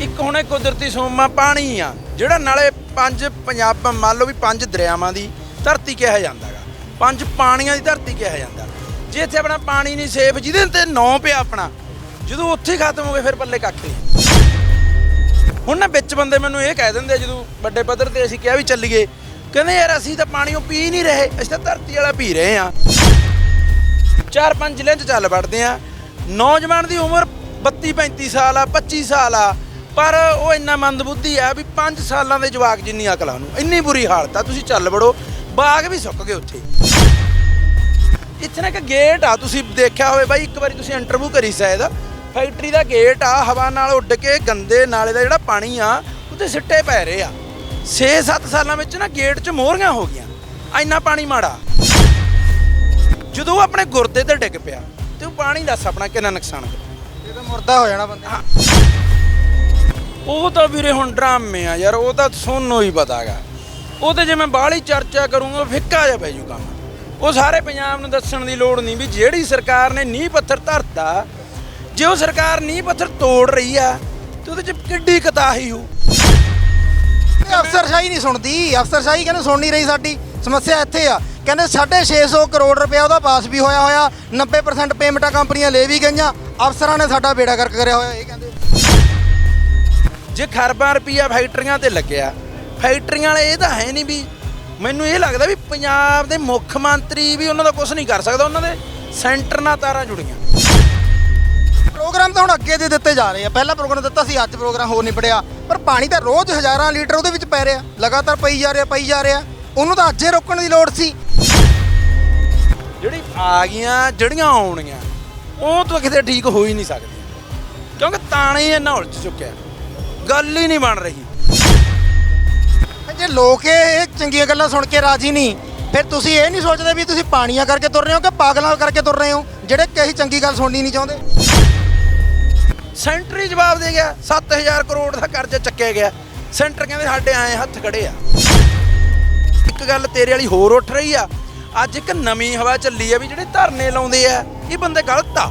ਇੱਕ ਹੁਣ ਇਹ ਕੁਦਰਤੀ ਸੋਮਾ ਪਾਣੀ ਆ, ਜਿਹੜਾ ਨਾਲੇ ਪੰਜ ਪੰਜਾਬ, ਮੰਨ ਲਓ ਵੀ ਪੰਜ ਦਰਿਆਵਾਂ ਦੀ ਧਰਤੀ ਕਿਹਾ ਜਾਂਦਾ ਜਾਂਦਾਗਾ ਪੰਜ ਪਾਣੀਆਂ ਦੀ ਧਰਤੀ ਕਿਹਾ ਜਾਂਦਾ। ਜੇ ਇੱਥੇ ਆਪਣਾ ਪਾਣੀ ਨਹੀਂ ਸੇਫ, ਜਿਹਦੇ ਤੇ ਨੌ ਪਿਆ ਆਪਣਾ, ਜਦੋਂ ਉੱਥੇ ਹੀ ਖਤਮ ਹੋ ਗਏ ਫਿਰ ਪੱਲੇ ਕੱਖ ਨਹੀਂ। ਹੁਣ ਨਾ ਵਿੱਚ ਬੰਦੇ ਮੈਨੂੰ ਇਹ ਕਹਿ ਦਿੰਦੇ ਜਦੋਂ ਵੱਡੇ ਪੱਧਰ ਤੇ ਅਸੀਂ ਕਿਹਾ ਵੀ ਚੱਲੀਏ, ਕਹਿੰਦੇ ਯਾਰ ਅਸੀਂ ਤਾਂ ਪਾਣੀ ਉਹ ਪੀ ਨਹੀਂ ਰਹੇ, ਅਸੀਂ ਤਾਂ ਧਰਤੀ ਵਾਲਾ ਪੀ ਰਹੇ ਆ। ਚਾਰ ਪੰਜ ਜ਼ਿਲ੍ਹਿਆਂ 'ਚ ਚੱਲ ਵੜਦੇ ਆ। ਨੌਜਵਾਨ ਦੀ ਉਮਰ 32 35 ਸਾਲ ਆ 25 ਸਾਲ ਆ। ਪਰ ਉਹ ਇੰਨਾ ਮੰਦਬੁੱਧੀ ਆ ਵੀ 5 ਸਾਲਾਂ ਦੇ ਜਵਾਕ ਜਿੰਨੀ ਅਕਲ ਆ ਉਹਨੂੰ ਇੰਨੀ ਬੁਰੀ ਹਾਲਤ ਆ ਤੁਸੀਂ ਚੱਲ ਵੜੋ ਬਾਗ ਵੀ ਸੁੱਕ ਗਏ ਉੱਥੇ। ਇੱਥੇ ਨਾ ਇੱਕ ਗੇਟ ਆ ਤੁਸੀਂ ਦੇਖਿਆ ਹੋਵੇ ਬਾਈ ਇੱਕ ਵਾਰੀ ਤੁਸੀਂ ਇੰਟਰਵਿਊ ਕਰੀ ਸ਼ਾਇਦ। ਫੈਕਟਰੀ ਦਾ ਗੇਟ ਆ ਹਵਾ ਨਾਲ ਉੱਡ ਕੇ ਗੰਦੇ ਨਾਲੇ ਦਾ ਜਿਹੜਾ ਪਾਣੀ ਆ ਉੱਤੇ ਸਿੱਟੇ ਪੈ ਰਹੇ ਆ। 6-7 ਸਾਲਾਂ ਵਿੱਚ ਨਾ ਗੇਟ 'ਚ ਮੋਹਰੀਆਂ ਹੋ ਗਈਆਂ। ਇੰਨਾ ਪਾਣੀ ਮਾੜਾ। ਜਦੋਂ ਆਪਣੇ ਗੁਰਦੇ ਤੇ ਡਿੱਗ ਪਿਆ ਤੇ ਉਹ ਪਾਣੀ ਦੱਸ ਆਪਣਾ ਕਿੰਨਾ ਨੁਕਸਾਨ ਕਰੂ ਇਹ ਤਾਂ ਮੁਰਦਾ ਹੋ ਜਾਣਾ ਬੰਦਾ ਉਹ ਤਾਂ ਵੀਰੇ ਹੁਣ ਡਰਾਮੇ ਆ ਯਾਰ, ਉਹ ਤਾਂ ਸੋਨੂੰ ਹੀ ਪਤਾਗਾ। ਉਹ ਤੇ ਜੇ ਮੈਂ ਬਾਹਲੀ ਚਰਚਾ ਕਰੂੰਗਾ ਫਿੱਕਾ ਜਿਹਾ ਪੈ ਜੂ ਕੰਮ ਉਹ ਸਾਰੇ ਪੰਜਾਬ ਨੂੰ ਦੱਸਣ ਦੀ ਲੋੜ ਨਹੀਂ ਵੀ ਜਿਹੜੀ ਸਰਕਾਰ ਨੇ ਨੀਂਹ ਪੱਥਰ ਧਰਤਾ, ਜੇ ਉਹ ਸਰਕਾਰ ਨੀਂਹ ਪੱਥਰ ਤੋੜ ਰਹੀ ਆ, ਤੇ ਉਹਦੇ ਚ ਕਿੱਡੀ ਕਤਾਹੀ ਹੋ ਅਫਸਰਸ਼ਾਹੀ ਨਹੀਂ ਸੁਣਦੀ। ਅਫਸਰਸ਼ਾਹੀ ਕਹਿੰਦੇ ਸੁਣ ਨਹੀਂ ਰਹੀ ਸਾਡੀ। ਸਮੱਸਿਆ ਇੱਥੇ ਆ। ਕਹਿੰਦੇ 650 ਕਰੋੜ ਰੁਪਇਆ ਉਹਦਾ ਪਾਸ ਵੀ ਹੋਇਆ ਹੋਇਆ। 90% ਪੇਮੈਂਟਾਂ ਕੰਪਨੀਆਂ ਲੈ ਵੀ ਗਈਆਂ। ਅਫਸਰਾਂ ਨੇ ਸਾਡਾ ਬੇੜਾ ਗਰਕ ਕਰਿਆ ਹੋਇਆ, ਇਹ ਕਹਿੰਦੇ। ਜੇ ਖਰਬਾਂ ਰੁਪਈਆ ਫੈਕਟਰੀਆਂ ਤੇ ਲੱਗਿਆ ਫੈਕਟਰੀਆਂ ਵਾਲੇ ਇਹ ਤਾਂ ਹੈ ਨਹੀਂ ਵੀ ਮੈਨੂੰ ਇਹ ਲੱਗਦਾ ਵੀ ਪੰਜਾਬ ਦੇ ਮੁੱਖ ਮੰਤਰੀ ਵੀ ਉਹਨਾਂ ਦਾ ਕੁਝ ਨਹੀਂ ਕਰ ਸਕਦਾ ਉਹਨਾਂ ਦੇ ਸੈਂਟਰ ਨਾਲ ਤਾਰਾਂ ਜੁੜੀਆਂ। ਪ੍ਰੋਗਰਾਮ ਤਾਂ ਹੁਣ ਅੱਗੇ ਦੇ ਦਿੱਤੇ ਜਾ ਰਹੇ ਆ। ਪਹਿਲਾ ਪ੍ਰੋਗਰਾਮ ਦਿੱਤਾ ਸੀ ਅੱਜ ਪ੍ਰੋਗਰਾਮ ਹੋਰ ਨਹੀਂ ਪੜਿਆ। ਪਰ ਪਾਣੀ ਤਾਂ ਰੋਜ਼ ਹਜ਼ਾਰਾਂ ਲੀਟਰ ਉਹਦੇ ਵਿੱਚ ਪੈ ਰਿਹਾ। ਲਗਾਤਾਰ ਪਈ ਜਾ ਰਿਹਾ ਪਈ ਜਾ ਰਿਹਾ। ਉਹਨੂੰ ਤਾਂ ਅੱਜੇ ਰੋਕਣ ਦੀ ਲੋੜ ਸੀ। ਜਿਹੜੀ ਆ ਗਈਆਂ ਜਿਹੜੀਆਂ ਆਉਣਗੀਆਂ ਉਹ ਤਾਂ ਕਿਤੇ ਠੀਕ ਹੋ ਹੀ ਨਹੀਂ ਸਕਦੀਆਂ। ਕਿਉਂਕਿ ਤਾਣੇ ਹੀ ਇੰਨਾ ਉਲਝ ਚੁੱਕਿਆ। ਗੱਲ ਹੀ ਨਹੀਂ ਬਣ ਰਹੀ। ਜੇ ਲੋਕ ਇਹ ਚੰਗੀਆਂ ਗੱਲਾਂ ਸੁਣ ਕੇ ਰਾਜੀ ਨਹੀਂ ਫਿਰ ਤੁਸੀਂ ਇਹ ਨਹੀਂ ਸੋਚਦੇ ਵੀ ਤੁਸੀਂ ਪਾਣੀਆਂ ਕਰਕੇ ਤੁਰ ਰਹੇ ਹੋ ਕਿ ਪਾਗਲਾਂ ਕਰਕੇ ਤੁਰ ਰਹੇ ਹੋ ਜਿਹੜੇ ਕਹੀ ਚੰਗੀ ਗੱਲ ਸੁਣਨੀ ਨਹੀਂ ਚਾਹੁੰਦੇ? ਸੈਂਟਰ ਹੀ ਜਵਾਬ ਦੇ ਗਿਆ 7000 ਕਰੋੜ ਦਾ ਕਰਜ਼ਾ ਚੱਕਿਆ ਗਿਆ। ਸੈਂਟਰ ਕਹਿੰਦੇ ਸਾਡੇ ਆਏ ਹੱਥ ਖੜੇ ਆ। ਇੱਕ ਗੱਲ ਤੇਰੇ ਵਾਲੀ ਹੋਰ ਉੱਠ ਰਹੀ ਆ ਅੱਜ ਇੱਕ ਨਵੀਂ ਹਵਾ ਚੱਲੀ ਆ ਵੀ ਜਿਹੜੇ ਧਰਨੇ ਲਾਉਂਦੇ ਆ ਇਹ ਬੰਦੇ ਗਲਤ ਆ।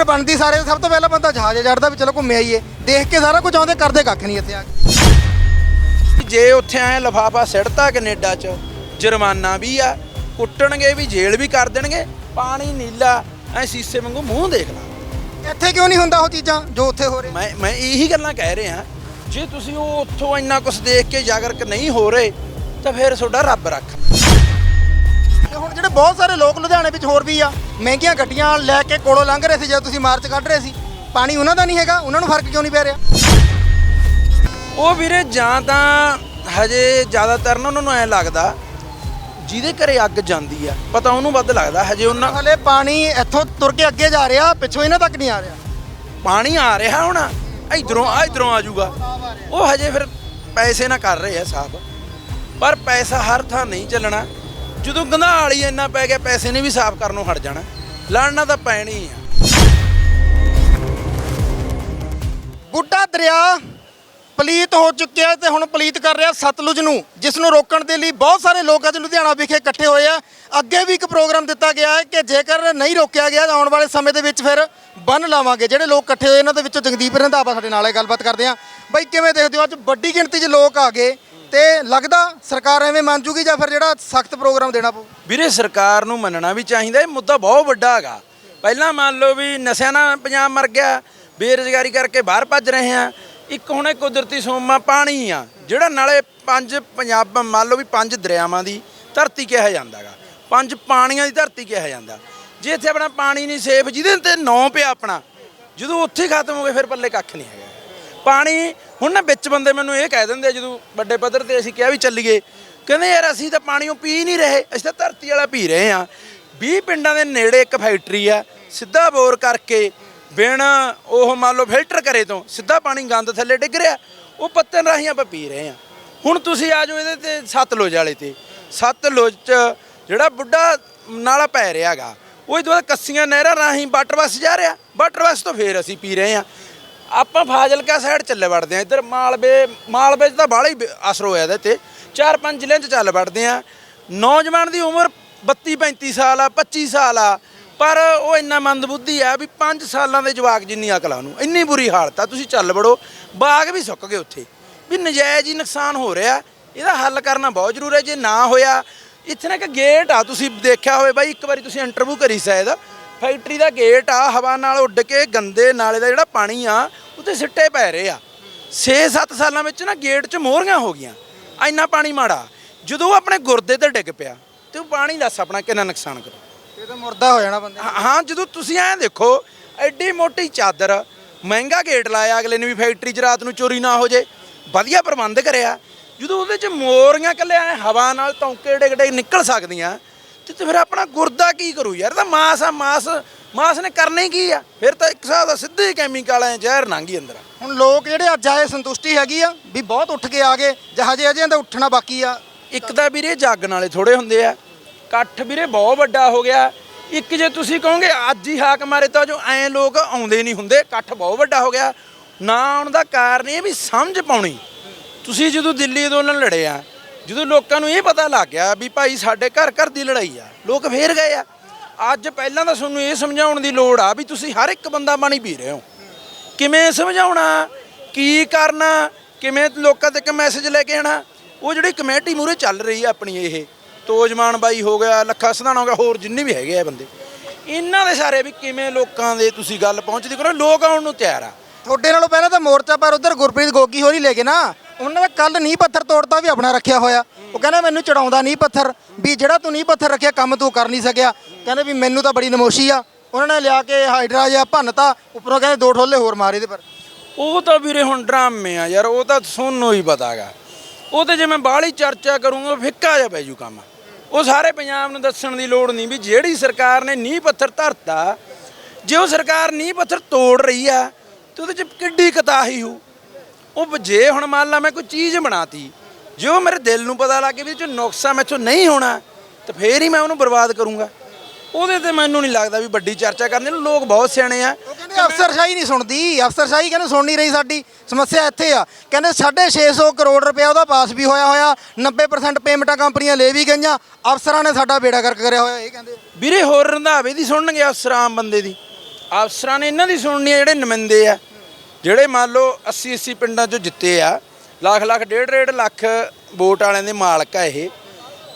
ਲੀਡਰ ਬਣਦੀ ਸਾਰੇ ਸਭ ਤੋਂ ਪਹਿਲਾਂ ਬੰਦਾ ਜਹਾਜ਼ ਚੜਦਾ ਵੀ ਚਲੋ ਘੁੰਮੇ ਆਈਏ। ਦੇਖ ਕੇ ਸਾਰਾ ਕੁਝ ਆਉਂਦੇ ਕਰਦੇ ਕੱਖ ਨਹੀਂ ਇੱਥੇ ਆ ਕੇ। ਜੇ ਉੱਥੇ ਆਏ ਲਫਾਫਾ ਸਿੱਟਤਾ ਕੈਨੇਡਾ 'ਚ ਜੁਰਮਾਨਾ ਵੀ ਆ ਕੁੱਟਣਗੇ ਵੀ ਜੇਲ੍ਹ ਵੀ ਕਰ ਦੇਣਗੇ ਪਾਣੀ ਨੀਲਾ ਐ ਸੀਸੇ ਵਾਂਗੂ ਮੂੰਹ ਦੇਖ ਲਾ। ਇੱਥੇ ਕਿਉਂ ਨਹੀਂ ਹੁੰਦਾ ਉਹ ਚੀਜ਼ਾਂ ਜੋ ਉੱਥੇ ਹੋ ਰਿਹਾ ਮੈਂ ਮੈਂ ਇਹੀ ਗੱਲਾਂ ਕਹਿ ਰਿਹਾ ਜੇ ਤੁਸੀਂ ਉਹ ਉੱਥੋਂ ਇੰਨਾ ਕੁਝ ਦੇਖ ਕੇ ਜਾਗਰਕ ਨਹੀਂ ਹੋ ਰਹੇ ਤਾਂ ਫਿਰ ਤੁਹਾਡਾ ਰੱਬ ਰੱਖ। ਤੇ ਹੁਣ ਜਿਹੜੇ ਬਹੁਤ ਸਾਰੇ ਲੋਕ ਲੁਧਿਆਣੇ ਵਿੱਚ ਹੋਰ ਵੀ ਆ ਮਹਿੰਗੀਆਂ ਗੱਡੀਆਂ ਲੈ ਕੇ ਕੋਲੋਂ ਲੰਘ ਰਹੇ ਸੀ ਜਦੋਂ ਤੁਸੀਂ ਮਾਰਚ ਕੱਢ ਰਹੇ ਸੀ। ਪਾਣੀ ਉਹਨਾਂ ਦਾ ਨਹੀਂ ਹੈਗਾ ਉਹਨਾਂ ਨੂੰ ਫ਼ਰਕ ਕਿਉਂ ਨਹੀਂ ਪੈ ਰਿਹਾ? ਉਹ ਵੀਰੇ ਜਾਂ ਤਾਂ ਹਜੇ ਜ਼ਿਆਦਾਤਰ ਨਾ ਉਹਨਾਂ ਨੂੰ ਐ ਲੱਗਦਾ ਜਿਹਦੇ ਘਰੇ ਅੱਗ ਜਾਂਦੀ ਆ ਪਤਾ ਉਹਨੂੰ ਵੱਧ ਲੱਗਦਾ ਹਜੇ ਉਹਨਾਂ ਹਲੇ ਪਾਣੀ ਇੱਥੋਂ ਤੁਰ ਕੇ ਅੱਗੇ ਜਾ ਰਿਹਾ ਪਿੱਛੋਂ ਇਹਨਾਂ ਤੱਕ ਨਹੀਂ ਆ ਰਿਹਾ। ਪਾਣੀ ਆ ਰਿਹਾ ਹੁਣ ਇਧਰੋਂ ਆ ਇਧਰੋਂ ਆ ਜਾਊਗਾ। ਉਹ ਹਜੇ ਫਿਰ ਪੈਸੇ ਨਾ ਕਰ ਰਹੇ ਆ ਸਾਹਬ ਪਰ ਪੈਸਾ ਹਰ ਥਾਂ ਨਹੀਂ ਚੱਲਣਾ। ਜਦੋਂ ਗੰਧਾਲ ਹੀ ਇੰਨਾ ਪੈ ਗਿਆ, ਪੈਸੇ ਨੇ ਵੀ ਸਾਫ਼ ਕਰਨੋਂ ਹਟ ਜਾਣਾ। ਲੜਨਾ ਤਾਂ ਪੈਣੀ ਆ। ਬੁੱਢਾ ਦਰਿਆ ਪਲੀਤ ਹੋ ਚੁੱਕਿਆ ਤੇ ਹੁਣ ਪਲੀਤ ਕਰ ਰਿਹਾ ਸਤਲੁਜ ਨੂੰ, ਜਿਸ ਨੂੰ ਰੋਕਣ ਦੇ ਲਈ ਬਹੁਤ ਸਾਰੇ ਲੋਕ ਅੱਜ ਲੁਧਿਆਣਾ ਵਿਖੇ ਇਕੱਠੇ ਹੋਏ ਆ। ਅੱਗੇ ਵੀ ਇੱਕ ਪ੍ਰੋਗਰਾਮ ਦਿੱਤਾ ਗਿਆ ਹੈ ਕਿ ਜੇਕਰ ਨਹੀਂ ਰੋਕਿਆ ਗਿਆ ਤਾਂ ਆਉਣ ਵਾਲੇ ਸਮੇਂ ਦੇ ਵਿੱਚ ਫਿਰ ਬੰਨ ਲਾਵਾਂਗੇ। ਜਿਹੜੇ ਲੋਕ ਇਕੱਠੇ ਹੋਏ, ਇਹਨਾਂ ਦੇ ਵਿੱਚੋਂ ਜਗਦੀਪ ਰੰਧਾਵਾ ਸਾਡੇ ਨਾਲ ਹੈ, ਗੱਲਬਾਤ ਕਰਦੇ ਆ ਬਾਈ, ਕਿਵੇਂ ਦੇਖਦੇ ਹੋ? ਅੱਜ ਵੱਡੀ ਗਿਣਤੀ 'ਚ ਲੋਕ ਆ ਗਏ। ਤੇ ਲੱਗਦਾ ਸਰਕਾਰ ਐਵੇਂ ਮੰਨ ਜੂਗੀ ਜਾਂ ਫਿਰ ਜਿਹੜਾ ਸਖਤ ਪ੍ਰੋਗਰਾਮ ਦੇਣਾ ਪਊ? ਵੀਰੇ, ਸਰਕਾਰ ਨੂੰ ਮੰਨਣਾ ਵੀ ਚਾਹੀਦਾ, ਇਹ ਮੁੱਦਾ ਬਹੁਤ ਵੱਡਾ ਹੈਗਾ। ਪਹਿਲਾਂ ਮੰਨ ਲਓ ਵੀ ਨਸ਼ਿਆਂ ਨਾਲ ਪੰਜਾਬ ਮਰ ਗਿਆ, ਬੇਰੁਜ਼ਗਾਰੀ ਕਰਕੇ ਬਾਹਰ ਭੱਜ ਰਹੇ ਆ ਇੱਕ ਹੁਣੇ ਕੁਦਰਤੀ ਸੋਮਾ ਪਾਣੀ ਆ, ਜਿਹੜਾ ਨਾਲੇ ਪੰਜ ਪੰਜਾਬ, ਮੰਨ ਲਓ ਵੀ ਪੰਜ ਦਰਿਆਵਾਂ ਦੀ ਧਰਤੀ ਕਿਹਾ ਜਾਂਦਾ ਜਾਂਦਾਗਾ ਪੰਜ ਪਾਣੀਆਂ ਦੀ ਧਰਤੀ ਕਿਹਾ ਜਾਂਦਾ। ਜੇ ਇੱਥੇ ਆਪਣਾ ਪਾਣੀ ਨਹੀਂ ਸੇਫ, ਜਿਹਦੇ ਤੇ ਨੌ ਪਿਆ ਆਪਣਾ, ਜਦੋਂ ਉੱਥੇ ਖਤਮ ਹੋ ਗਏ, ਫਿਰ ਪੱਲੇ ਕੱਖ ਨਹੀਂ ਹੈਗਾ। ਪਾਣੀ ਹੁਣ ਨਾ ਵਿੱਚ ਬੰਦੇ ਮੈਨੂੰ ਇਹ ਕਹਿ ਦਿੰਦੇ ਆ, ਜਦੋਂ ਵੱਡੇ ਪੱਧਰ ਤੇ ਅਸੀਂ ਕਿਹਾ ਵੀ ਚੱਲੀਏ, ਕਹਿੰਦੇ ਯਾਰ ਅਸੀਂ ਤਾਂ ਪਾਣੀ ਉਹ ਪੀ ਨਹੀਂ ਰਹੇ, ਅਸੀਂ ਤਾਂ ਧਰਤੀ ਵਾਲਾ ਪੀ ਰਹੇ ਆ 20 ਪਿੰਡਾਂ ਦੇ ਨੇੜੇ ਇੱਕ ਫੈਕਟਰੀ ਆ, ਸਿੱਧਾ ਬੋਰ ਕਰਕੇ ਬਿਨ ਉਹ ਮੰਨ ਲਓ ਫਿਲਟਰ ਕਰੇ ਤੋਂ ਸਿੱਧਾ ਪਾਣੀ ਗੰਦ ਥੱਲੇ ਡਿੱਗ ਰਿਹਾ, ਉਹ ਪੱਤਨ ਰਾਹੀਂ ਆਪਾਂ ਪੀ ਰਹੇ ਆ ਹੁਣ ਤੁਸੀਂ ਆ ਜਾਓ ਇਹਦੇ ਤੇ ਸੱਤ ਸਤਲੁਜ ਵਾਲੇ ਤੇ, ਸੱਤ ਸਤਲੁਜ ਚ ਜਿਹੜਾ ਬੁੱਢਾ ਨਾਲਾ ਪੈ ਰਿਹਾ ਹੈਗਾ, ਉਹ ਇਹ ਤੋਂ ਬਾਅਦ ਕੱਸੀਆਂ ਨਹਿਰਾਂ ਰਾਹੀਂ ਵਾਟਰ ਬੱਸ ਜਾ ਰਿਹਾ ਵਾਟਰ ਬੱਸ ਤੋਂ ਫੇਰ ਅਸੀਂ ਪੀ ਰਹੇ ਆ ਆਪਾਂ ਫਾਜ਼ਿਲਕਾ ਸਾਈਡ ਚੱਲੇ ਵੜਦੇ ਆ ਇੱਧਰ ਮਾਲਵੇ ਮਾਲਵੇ 'ਚ ਤਾਂ ਬਾਹਲਾ ਹੀ ਬ- ਅਸਰ ਹੋਇਆ ਇਹਦੇ ਤੇ। ਚਾਰ ਪੰਜ ਜ਼ਿਲ੍ਹਿਆਂ 'ਚ ਚੱਲ ਵੜਦੇ ਆ ਨੌਜਵਾਨ ਦੀ ਉਮਰ 32 35 ਸਾਲ ਆ 25 ਸਾਲ ਆ, ਪਰ ਉਹ ਇੰਨਾ ਮੰਦਬੁੱਧੀ ਆ ਵੀ 5 ਸਾਲਾਂ ਦੇ ਜਵਾਕ ਜਿੰਨੀ ਅਕਲ ਆ ਉਹਨੂੰ, ਇੰਨੀ ਬੁਰੀ ਹਾਲਤ ਆ। ਤੁਸੀਂ ਚੱਲ ਵੜੋ, ਬਾਗ ਵੀ ਸੁੱਕ ਗਏ ਉੱਥੇ। ਵੀ ਨਜਾਇਜ਼ ਹੀ ਨੁਕਸਾਨ ਹੋ ਰਿਹਾ, ਇਹਦਾ ਹੱਲ ਕਰਨਾ ਬਹੁਤ ਜ਼ਰੂਰੀ ਹੈ। ਜੇ ਨਾ ਹੋਇਆ, ਇੱਥੇ ਨਾ ਇੱਕ ਗੇਟ ਆ, ਤੁਸੀਂ ਦੇਖਿਆ ਹੋਵੇ ਬਾਈ, ਇੱਕ ਵਾਰੀ ਤੁਸੀਂ ਇੰਟਰਵਿਊ ਕਰੀ ਸ਼ਾਇਦ। ਫੈਕਟਰੀ ਦਾ ਗੇਟ ਆ ਹਵਾ ਨਾਲ ਉੱਡ ਕੇ ਗੰਦੇ ਨਾਲੇ ਦਾ ਜਿਹੜਾ ਪਾਣੀ ਆ ਉੱਤੇ ਸਿੱਟੇ ਪੈ ਰਹੇ ਆ। 6-7 ਸਾਲਾਂ ਵਿੱਚ ਨਾ ਗੇਟ 'ਚ ਮੋਹਰੀਆਂ ਹੋ ਗਈਆਂ। ਇੰਨਾ ਪਾਣੀ ਮਾੜਾ। ਜਦੋਂ ਆਪਣੇ ਗੁਰਦੇ ਤੇ ਡਿੱਗ ਪਿਆ ਤੇ ਉਹ ਪਾਣੀ ਦੱਸ ਆਪਣਾ ਕਿੰਨਾ ਨੁਕਸਾਨ ਕਰੂ ਇਹ ਤਾਂ ਮੁਰਦਾ ਹੋ ਜਾਣਾ ਬੰਦੇ ਹਾਂ ਹਾਂ, ਜਦੋਂ ਤੁਸੀਂ ਐਂ ਦੇਖੋ ਐਡੀ ਮੋਟੀ ਚਾਦਰ ਮਹਿੰਗਾ ਗੇਟ ਲਾਇਆ ਅਗਲੇ ਨੇ ਵੀ ਫੈਕਟਰੀ 'ਚ ਰਾਤ ਨੂੰ ਚੋਰੀ ਨਾ ਹੋ ਜੇ। ਵਧੀਆ ਪ੍ਰਬੰਧ ਕਰਿਆ। ਜਦੋਂ ਉਹਦੇ 'ਚ ਮੋਰੀਆਂ ਕੱਲੇ ਐ ਹਵਾ ਨਾਲ ਤੌਂਕੇ ਡਿੱਗ ਡਿੱਗ ਨਿਕਲ ਸਕਦੀਆਂ ਤੇ ਤੇ ਫਿਰ ਆਪਣਾ ਗੁਰਦਾ ਕੀ ਕਰੂ ਯਾਰ? ਤਾਂ ਮਾਸ ਆ ਮਾਸ ਮਾਸ ਨੇ ਕਰਨਾ ਹੀ ਕੀ ਆ? ਫਿਰ ਤਾਂ ਇੱਕ ਹਿਸਾਬ ਦਾ ਸਿੱਧੇ ਹੀ ਕੈਮੀਕਲ ਐ ਜ਼ਹਿਰ ਲੰਘੀ ਅੰਦਰ। ਹੁਣ ਲੋਕ ਜਿਹੜੇ ਅੱਜ ਆਏ ਸੰਤੁਸ਼ਟੀ ਹੈਗੀ ਆ ਵੀ ਬਹੁਤ ਉੱਠ ਕੇ ਆ ਗਏ ਜਹਾਜੇ ਅਜੇ ਤਾਂ ਉੱਠਣਾ ਬਾਕੀ ਆ। ਇੱਕ ਤਾਂ ਵੀਰੇ ਜਾਗਣ ਵਾਲੇ ਥੋੜੇ ਹੁੰਦੇ ਆ। ਇਕੱਠ ਵੀਰੇ ਬਹੁਤ ਵੱਡਾ ਹੋ ਗਿਆ। ਇੱਕ ਜੇ ਤੁਸੀਂ ਕਹੋਗੇ ਅੱਜ ਹੀ ਹਾਕ ਮਾਰੇ ਤਾਂ ਜੋ ਐ ਲੋਕ ਆਉਂਦੇ ਨਹੀਂ ਹੁੰਦੇ ਇਕੱਠ ਬਹੁਤ ਵੱਡਾ ਹੋ ਗਿਆ। ਨਾ ਆਉਣ ਦਾ ਕਾਰਨ ਇਹ ਵੀ ਸਮਝ ਪਾਉਣੀ। ਤੁਸੀਂ ਜਦੋਂ ਦਿੱਲੀ ਅੰਦੋਲਨ ਲੜੇ ਆ ਜਦੋਂ ਲੋਕਾਂ ਨੂੰ ਇਹ ਪਤਾ ਲੱਗ ਗਿਆ ਵੀ ਭਾਈ ਸਾਡੇ ਘਰ ਘਰ ਦੀ ਲੜਾਈ ਆ, ਲੋਕ ਫੇਰ ਗਏ ਆ। ਅੱਜ ਪਹਿਲਾਂ ਤਾਂ ਤੁਹਾਨੂੰ ਇਹ ਸਮਝਾਉਣ ਦੀ ਲੋੜ ਆ ਵੀ ਤੁਸੀਂ ਹਰ ਇੱਕ ਬੰਦਾ ਪਾਣੀ ਪੀ ਰਹੇ ਹੋ। ਕਿਵੇਂ ਸਮਝਾਉਣਾ? ਕੀ ਕਰਨਾ? ਕਿਵੇਂ ਲੋਕਾਂ ਤੱਕ ਮੈਸੇਜ ਲੈ ਕੇ ਆਣਾ ਉਹ ਜਿਹੜੀ ਕਮੇਟੀ ਮੂਰੇ ਚੱਲ ਰਹੀ ਆ ਆਪਣੀ ਇਹ, ਤੋਜਮਾਨ ਬਾਈ ਹੋ ਗਿਆ, ਲੱਖਾ ਸਧਾਣਾ ਹੋ ਗਿਆ, ਹੋਰ ਜਿੰਨੇ ਵੀ ਹੈਗੇ ਆ ਬੰਦੇ। ਇਹਨਾਂ ਦੇ ਸਾਰੇ ਵੀ ਕਿਵੇਂ ਲੋਕਾਂ ਦੇ ਤੁਸੀਂ ਗੱਲ ਪਹੁੰਚਦੀ ਕਰੋ, ਲੋਕ ਆਉਣ ਨੂੰ ਤਿਆਰ ਆ। ਤੁਹਾਡੇ ਨਾਲੋਂ ਪਹਿਲਾਂ ਤਾਂ ਮੋਰਚਾ ਪਰ ਉਧਰ ਗੁਰਪ੍ਰੀਤ ਗੋਗੀ ਹੋਰੀ ਲੈ ਗਏ ਨਾ ਉਹਨਾਂ ਦਾ ਕੱਲ ਨੀਂਹ ਪੱਥਰ ਤੋੜਤਾ ਵੀ ਆਪਣਾ ਰੱਖਿਆ ਹੋਇਆ। ਉਹ ਕਹਿੰਦਾ ਮੈਨੂੰ ਚੜਾਉਂਦਾ ਨਹੀਂ ਪੱਥਰ ਵੀ ਜਿਹੜਾ ਤੂੰ ਨੀਂਹ ਪੱਥਰ ਰੱਖਿਆ ਕੰਮ ਤੂੰ ਕਰ ਨਹੀਂ ਸਕਿਆ। ਕਹਿੰਦੇ ਵੀ ਮੈਨੂੰ ਤਾਂ ਬੜੀ ਨਮੋਸ਼ੀ ਆ। ਉਹਨਾਂ ਨੇ ਲਿਆ ਕੇ ਹਾਈਡਰਾ ਜਿਹਾ ਭੰਨਤਾ, ਉੱਪਰੋਂ ਕਹਿੰਦੇ ਦੋ ਠੋਲੇ ਹੋਰ ਮਾਰੇ ਦੇ ਪਰ। ਉਹ ਤਾਂ ਵੀਰੇ ਹੁਣ ਡਰਾਮੇ ਆ ਯਾਰ, ਉਹ ਤਾਂ ਸੋਨੂੰ ਹੀ ਪਤਾਗਾ। ਉਹ ਤੇ ਜੇ ਮੈਂ ਬਾਹਲੀ ਚਰਚਾ ਕਰੂੰਗਾ ਫਿੱਕਾ ਜਿਹਾ ਪੈ ਜੂ ਕੰਮ। ਉਹ ਸਾਰੇ ਪੰਜਾਬ ਨੂੰ ਦੱਸਣ ਦੀ ਲੋੜ ਨਹੀਂ ਵੀ ਜਿਹੜੀ ਸਰਕਾਰ ਨੇ ਨੀਂਹ ਪੱਥਰ ਧਰਤਾ, ਜੇ ਉਹ ਸਰਕਾਰ ਨੀਂਹ ਪੱਥਰ ਤੋੜ ਰਹੀ ਆ, ਤੇ ਉਹਦੇ ਚ ਕਿੱਡੀ ਕਤਾਹੀ ਹੋਊ। ਉਹ ਜੇ ਹੁਣ ਮੰਨ ਲਾ ਮੈਂ ਕੋਈ ਚੀਜ਼ ਬਣਾਤੀ ਜੇ ਉਹ ਮੇਰੇ ਦਿਲ ਨੂੰ ਪਤਾ ਲੱਗ ਗਿਆ ਵੀ ਇਹ ਚ ਨੁਕਸਾ ਮੈਥੋਂ ਨਹੀਂ ਹੋਣਾ ਤੇ ਫੇਰ ਹੀ ਮੈਂ ਉਹਨੂੰ ਬਰਬਾਦ ਕਰੂੰਗਾ। ਉਹਦੇ ਤੇ ਮੈਨੂੰ ਨਹੀਂ ਲੱਗਦਾ ਵੀ ਵੱਡੀ ਚਰਚਾ ਕਰਨੀ ਲੋਕ ਬਹੁਤ ਸਿਆਣੇ ਆ। ਉਹ ਕਹਿੰਦੇ ਅਫਸਰਸ਼ਾਹੀ ਨਹੀਂ ਸੁਣਦੀ ਅਫਸਰਸ਼ਾਹੀ ਕਹਿੰਦੇ ਸੁਣ ਨਹੀਂ ਰਹੀ ਸਾਡੀ ਸਮੱਸਿਆ ਇੱਥੇ ਆ। ਕਹਿੰਦੇ 650 ਕਰੋੜ ਰੁਪਇਆ ਉਹਦਾ ਪਾਸ ਵੀ ਹੋਇਆ ਹੋਇਆ 90% ਪੇਮੈਂਟਾਂ ਕੰਪਨੀਆਂ ਲੈ ਵੀ ਗਈਆਂ ਅਫਸਰਾਂ ਨੇ ਸਾਡਾ ਬੇੜਾ ਗਰਕ ਕਰਿਆ ਹੋਇਆ ਇਹ ਕਹਿੰਦੇ। ਵੀਰੇ ਹੋਰ ਰੰਧਾਵੇ ਦੀ ਸੁਣਨਗੇ ਅਫਸਰ ਆਮ ਬੰਦੇ ਦੀ। ਅਫਸਰਾਂ ਨੇ ਇਹਨਾਂ ਦੀ ਸੁਣਨੀ ਆ ਜਿਹੜੇ ਨੁਮਾਇੰਦੇ ਆ। ਜਿਹੜੇ ਮੰਨ ਲਓ 80 80 ਪਿੰਡਾਂ ਚੋਂ ਜਿੱਤੇ ਆ, ਲੱਖ ਲੱਖ, ਡੇਢ ਡੇਢ ਲੱਖ ਵੋਟ ਵਾਲਿਆਂ ਦੇ ਮਾਲਕ ਆ ਇਹ।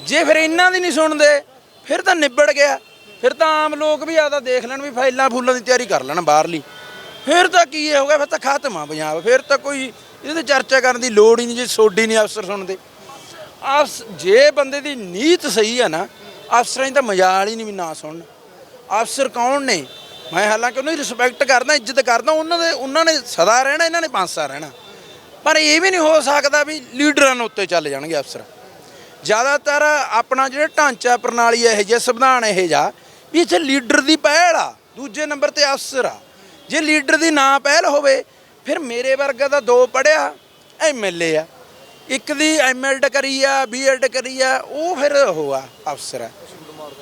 ਜੇ ਫਿਰ ਇਹਨਾਂ ਦੀ ਨਹੀਂ ਸੁਣਦੇ, ਫਿਰ ਤਾਂ ਨਿਬੜ ਗਿਆ। ਫਿਰ ਤਾਂ ਆਮ ਲੋਕ ਵੀ ਆਦਾ ਦੇਖ ਲੈਣ ਵੀ ਫਾਈਲਾਂ ਫੂਲਾਂ ਦੀ ਤਿਆਰੀ ਕਰ ਲੈਣ ਬਾਹਰਲੀ। ਫਿਰ ਤਾਂ ਕੀ ਹੋ ਗਿਆ, ਫਿਰ ਤਾਂ ਖਤਮ ਆ ਪੰਜਾਬ। ਫਿਰ ਤਾਂ ਕੋਈ ਇਹਦੇ ਤੇ ਚਰਚਾ ਕਰਨ ਦੀ ਲੋੜ ਹੀ ਨਹੀਂ, ਜੇ ਸੋਡੀ ਨਹੀਂ ਅਫਸਰ ਸੁਣਦੇ। ਅਫਸ, ਜੇ ਬੰਦੇ ਦੀ ਨੀਤ ਸਹੀ ਆ ਨਾ, ਅਫਸਰਾਂ ਦੀ ਤਾਂ ਮਜਾਲ ਹੀ ਨਹੀਂ ਵੀ ਨਾ ਸੁਣਨ। ਅਫਸਰ ਕੌਣ ਨੇ? ਮੈਂ ਹਾਲਾਂਕਿ ਉਹਨਾਂ ਦੀ ਰਿਸਪੈਕਟ ਕਰਦਾ, ਇੱਜ਼ਤ ਕਰਦਾ, ਉਹਨਾਂ ਦੇ ਉਹਨਾਂ ਨੇ ਸਦਾ ਰਹਿਣਾ, ਇਹਨਾਂ ਨੇ ਪੰਜ ਸਾਲ ਰਹਿਣਾ। ਪਰ ਇਹ ਵੀ ਨਹੀਂ ਹੋ ਸਕਦਾ ਵੀ ਲੀਡਰਾਂ ਨੂੰ ਉੱਤੇ ਚੱਲ ਜਾਣਗੇ ਅਫਸਰ। ਜ਼ਿਆਦਾਤਰ ਆਪਣਾ ਜਿਹੜਾ ਢਾਂਚਾ ਪ੍ਰਣਾਲੀ ਇਹ ਜਿਹਾ ਸੰਵਿਧਾਨ ਇਹ ਜਾ ਵੀ ਇੱਥੇ ਲੀਡਰ ਦੀ ਪਹਿਲ ਆ, ਦੂਜੇ ਨੰਬਰ ਤੇ ਅਫਸਰ ਆ। ਜੇ ਲੀਡਰ ਦੀ ਨਾ ਪਹਿਲ ਹੋਵੇ, ਫਿਰ ਮੇਰੇ ਵਰਗਾ ਦਾ ਦੋ ਪੜਿਆ ਐਮਐਲਏ ਆ। ਇੱਕ ਦੀ ਐਮਐਲਡ ਕਰੀ ਆ ਬੀਐਡ ਕਰੀ ਆ, ਉਹ ਫਿਰ ਉਹ ਆ ਅਫਸਰ ਹੈ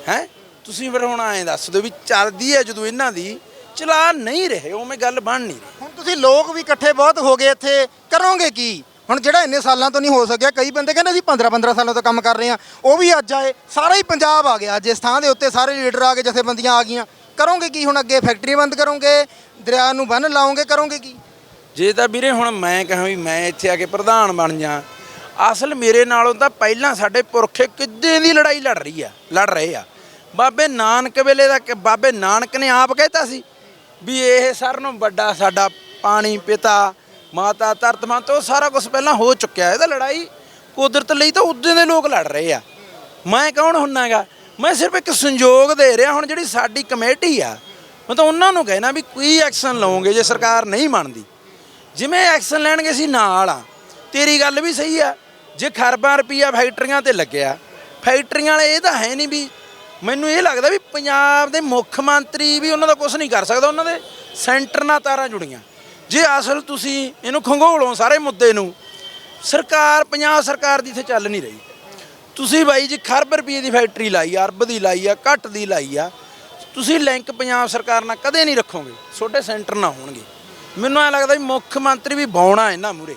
ਹੈ? ਤੁਸੀਂ ਫਿਰ ਹੁਣ ਐਂ ਦੱਸ ਦਿਓ ਵੀ ਚੱਲਦੀ ਹੈ ਜਦੋਂ ਇਹਨਾਂ ਦੀ ਚਲਾ ਨਹੀਂ ਰਹੇ ਉਵੇਂ ਗੱਲ ਬਣ ਨਹੀਂ ਰਹੀ। ਹੁਣ ਤੁਸੀਂ ਲੋਕ ਵੀ ਇਕੱਠੇ ਬਹੁਤ ਹੋ ਗਏ ਇੱਥੇ ਕਰੋਗੇ ਕੀ? ਹੁਣ ਜਿਹੜਾ ਇੰਨੇ ਸਾਲਾਂ ਤੋਂ ਨਹੀਂ ਹੋ ਸਕਿਆ ਕਈ ਬੰਦੇ ਕਹਿੰਦੇ ਅਸੀਂ 15 15 ਸਾਲਾਂ ਤੋਂ ਕੰਮ ਕਰ ਰਹੇ ਆ ਉਹ ਵੀ ਅੱਜ ਆਏ ਸਾਰਾ ਹੀ ਪੰਜਾਬ ਆ ਗਿਆ ਅੱਜ ਇਸ ਥਾਂ ਦੇ ਉੱਤੇ ਸਾਰੇ ਲੀਡਰ ਆ ਗਏ ਜਥੇਬੰਦੀਆਂ ਆ ਗਈਆਂ। ਕਰੋਗੇ ਕੀ ਹੁਣ ਅੱਗੇ ਫੈਕਟਰੀ ਬੰਦ ਕਰੋਗੇ ਦਰਿਆ ਨੂੰ ਬੰਨ ਲਾਓਗੇ ਕਰੋਗੇ ਕੀ? ਜੇ ਤਾਂ ਵੀਰੇ ਹੁਣ ਮੈਂ ਕਹਾਂ ਵੀ ਮੈਂ ਇੱਥੇ ਆ ਕੇ ਪ੍ਰਧਾਨ ਬਣ ਜਾ ਅਸਲ ਮੇਰੇ ਨਾਲੋਂ ਤਾਂ ਪਹਿਲਾਂ ਸਾਡੇ ਪੁਰਖੇ ਕਿੱਦੇ ਦੀ ਲੜਾਈ ਲੜ ਰਹੀ ਆ ਲੜ ਰਹੇ ਆ। ਬਾਬੇ ਨਾਨਕ ਵੇਲੇ ਦਾ ਕਿ ਬਾਬੇ ਨਾਨਕ ਨੇ ਆਪ ਕਹਿਤਾ ਸੀ ਵੀ ਇਹ ਸਾਰਿਆਂ ਨੂੰ ਵੱਡਾ ਸਾਡਾ ਪਾਣੀ ਪਿਤਾ, ਮਾਤਾ, ਧਰਤ ਮਾਂ ਤੋਂ ਸਾਰਾ ਕੁਝ ਪਹਿਲਾਂ ਹੋ ਚੁੱਕਿਆ ਇਹਦਾ ਲੜਾਈ ਕੁਦਰਤ ਲਈ ਤਾਂ ਉਦੋਂ ਦੇ ਲੋਕ ਲੜ ਰਹੇ ਆ। ਮੈਂ ਕੌਣ ਹੁੰਨਾਗਾ? ਮੈਂ ਸਿਰਫ ਇੱਕ ਸੰਯੋਗ ਦੇ ਰਿਹਾ, ਹੁਣ ਜਿਹੜੀ ਸਾਡੀ ਕਮੇਟੀ ਆ, ਮੈਂ ਤਾਂ ਉਹਨਾਂ ਨੂੰ ਕਹਿਣਾ ਵੀ ਕੋਈ ਐਕਸ਼ਨ ਲਓਗੇ ਜੇ ਸਰਕਾਰ ਨਹੀਂ ਮੰਨਦੀ। ਜਿਵੇਂ ਐਕਸ਼ਨ ਲੈਣਗੇ ਅਸੀਂ ਨਾਲ ਆ। ਤੇਰੀ ਗੱਲ ਵੀ ਸਹੀ ਆ। ਜੇ ਖਰਬਾਂ, ਰੁਪਈਆ ਫੈਕਟਰੀਆਂ ਤੇ ਲੱਗਿਆ, ਫੈਕਟਰੀਆਂ ਵਾਲੇ ਇਹ ਤਾਂ ਹੈ ਨਹੀਂ ਵੀ ਮੈਨੂੰ ਇਹ ਲੱਗਦਾ ਵੀ ਪੰਜਾਬ ਦੇ ਮੁੱਖ ਮੰਤਰੀ ਵੀ ਉਹਨਾਂ ਦਾ ਕੁਝ ਨਹੀਂ ਕਰ ਸਕਦਾ, ਉਹਨਾਂ ਦੇ ਸੈਂਟਰ ਨਾਲ ਤਾਰਾਂ ਜੁੜੀਆਂ। ਜੇ ਅਸਲ ਤੁਸੀਂ ਇਹਨੂੰ ਖੰਗੋਲੋਂ ਸਾਰੇ ਮੁੱਦੇ ਨੂੰ, ਸਰਕਾਰ, ਪੰਜਾਬ ਸਰਕਾਰ ਦੀ ਇੱਥੇ ਚੱਲ ਨਹੀਂ ਰਹੀ। ਤੁਸੀਂ ਬਾਈ ਜੀ ਖਰਬ ਰੁਪਏ ਦੀ ਫੈਕਟਰੀ ਲਾਈ ਆ, ਅਰਬ ਦੀ ਲਾਈ ਆ, ਘੱਟ ਦੀ ਲਾਈ ਆ, ਤੁਸੀਂ ਲਿੰਕ ਪੰਜਾਬ ਸਰਕਾਰ ਨਾਲ ਕਦੇ ਨਹੀਂ ਰੱਖੋਗੇ ਛੋਟੇ ਸੈਂਟਰ ਨਾਲ ਹੋਣਗੇ। ਮੈਨੂੰ ਐ ਲੱਗਦਾ ਵੀ ਮੁੱਖ ਮੰਤਰੀ ਵੀ ਬਾਉਣਾ ਇਹਨਾਂ ਮੂਰੇ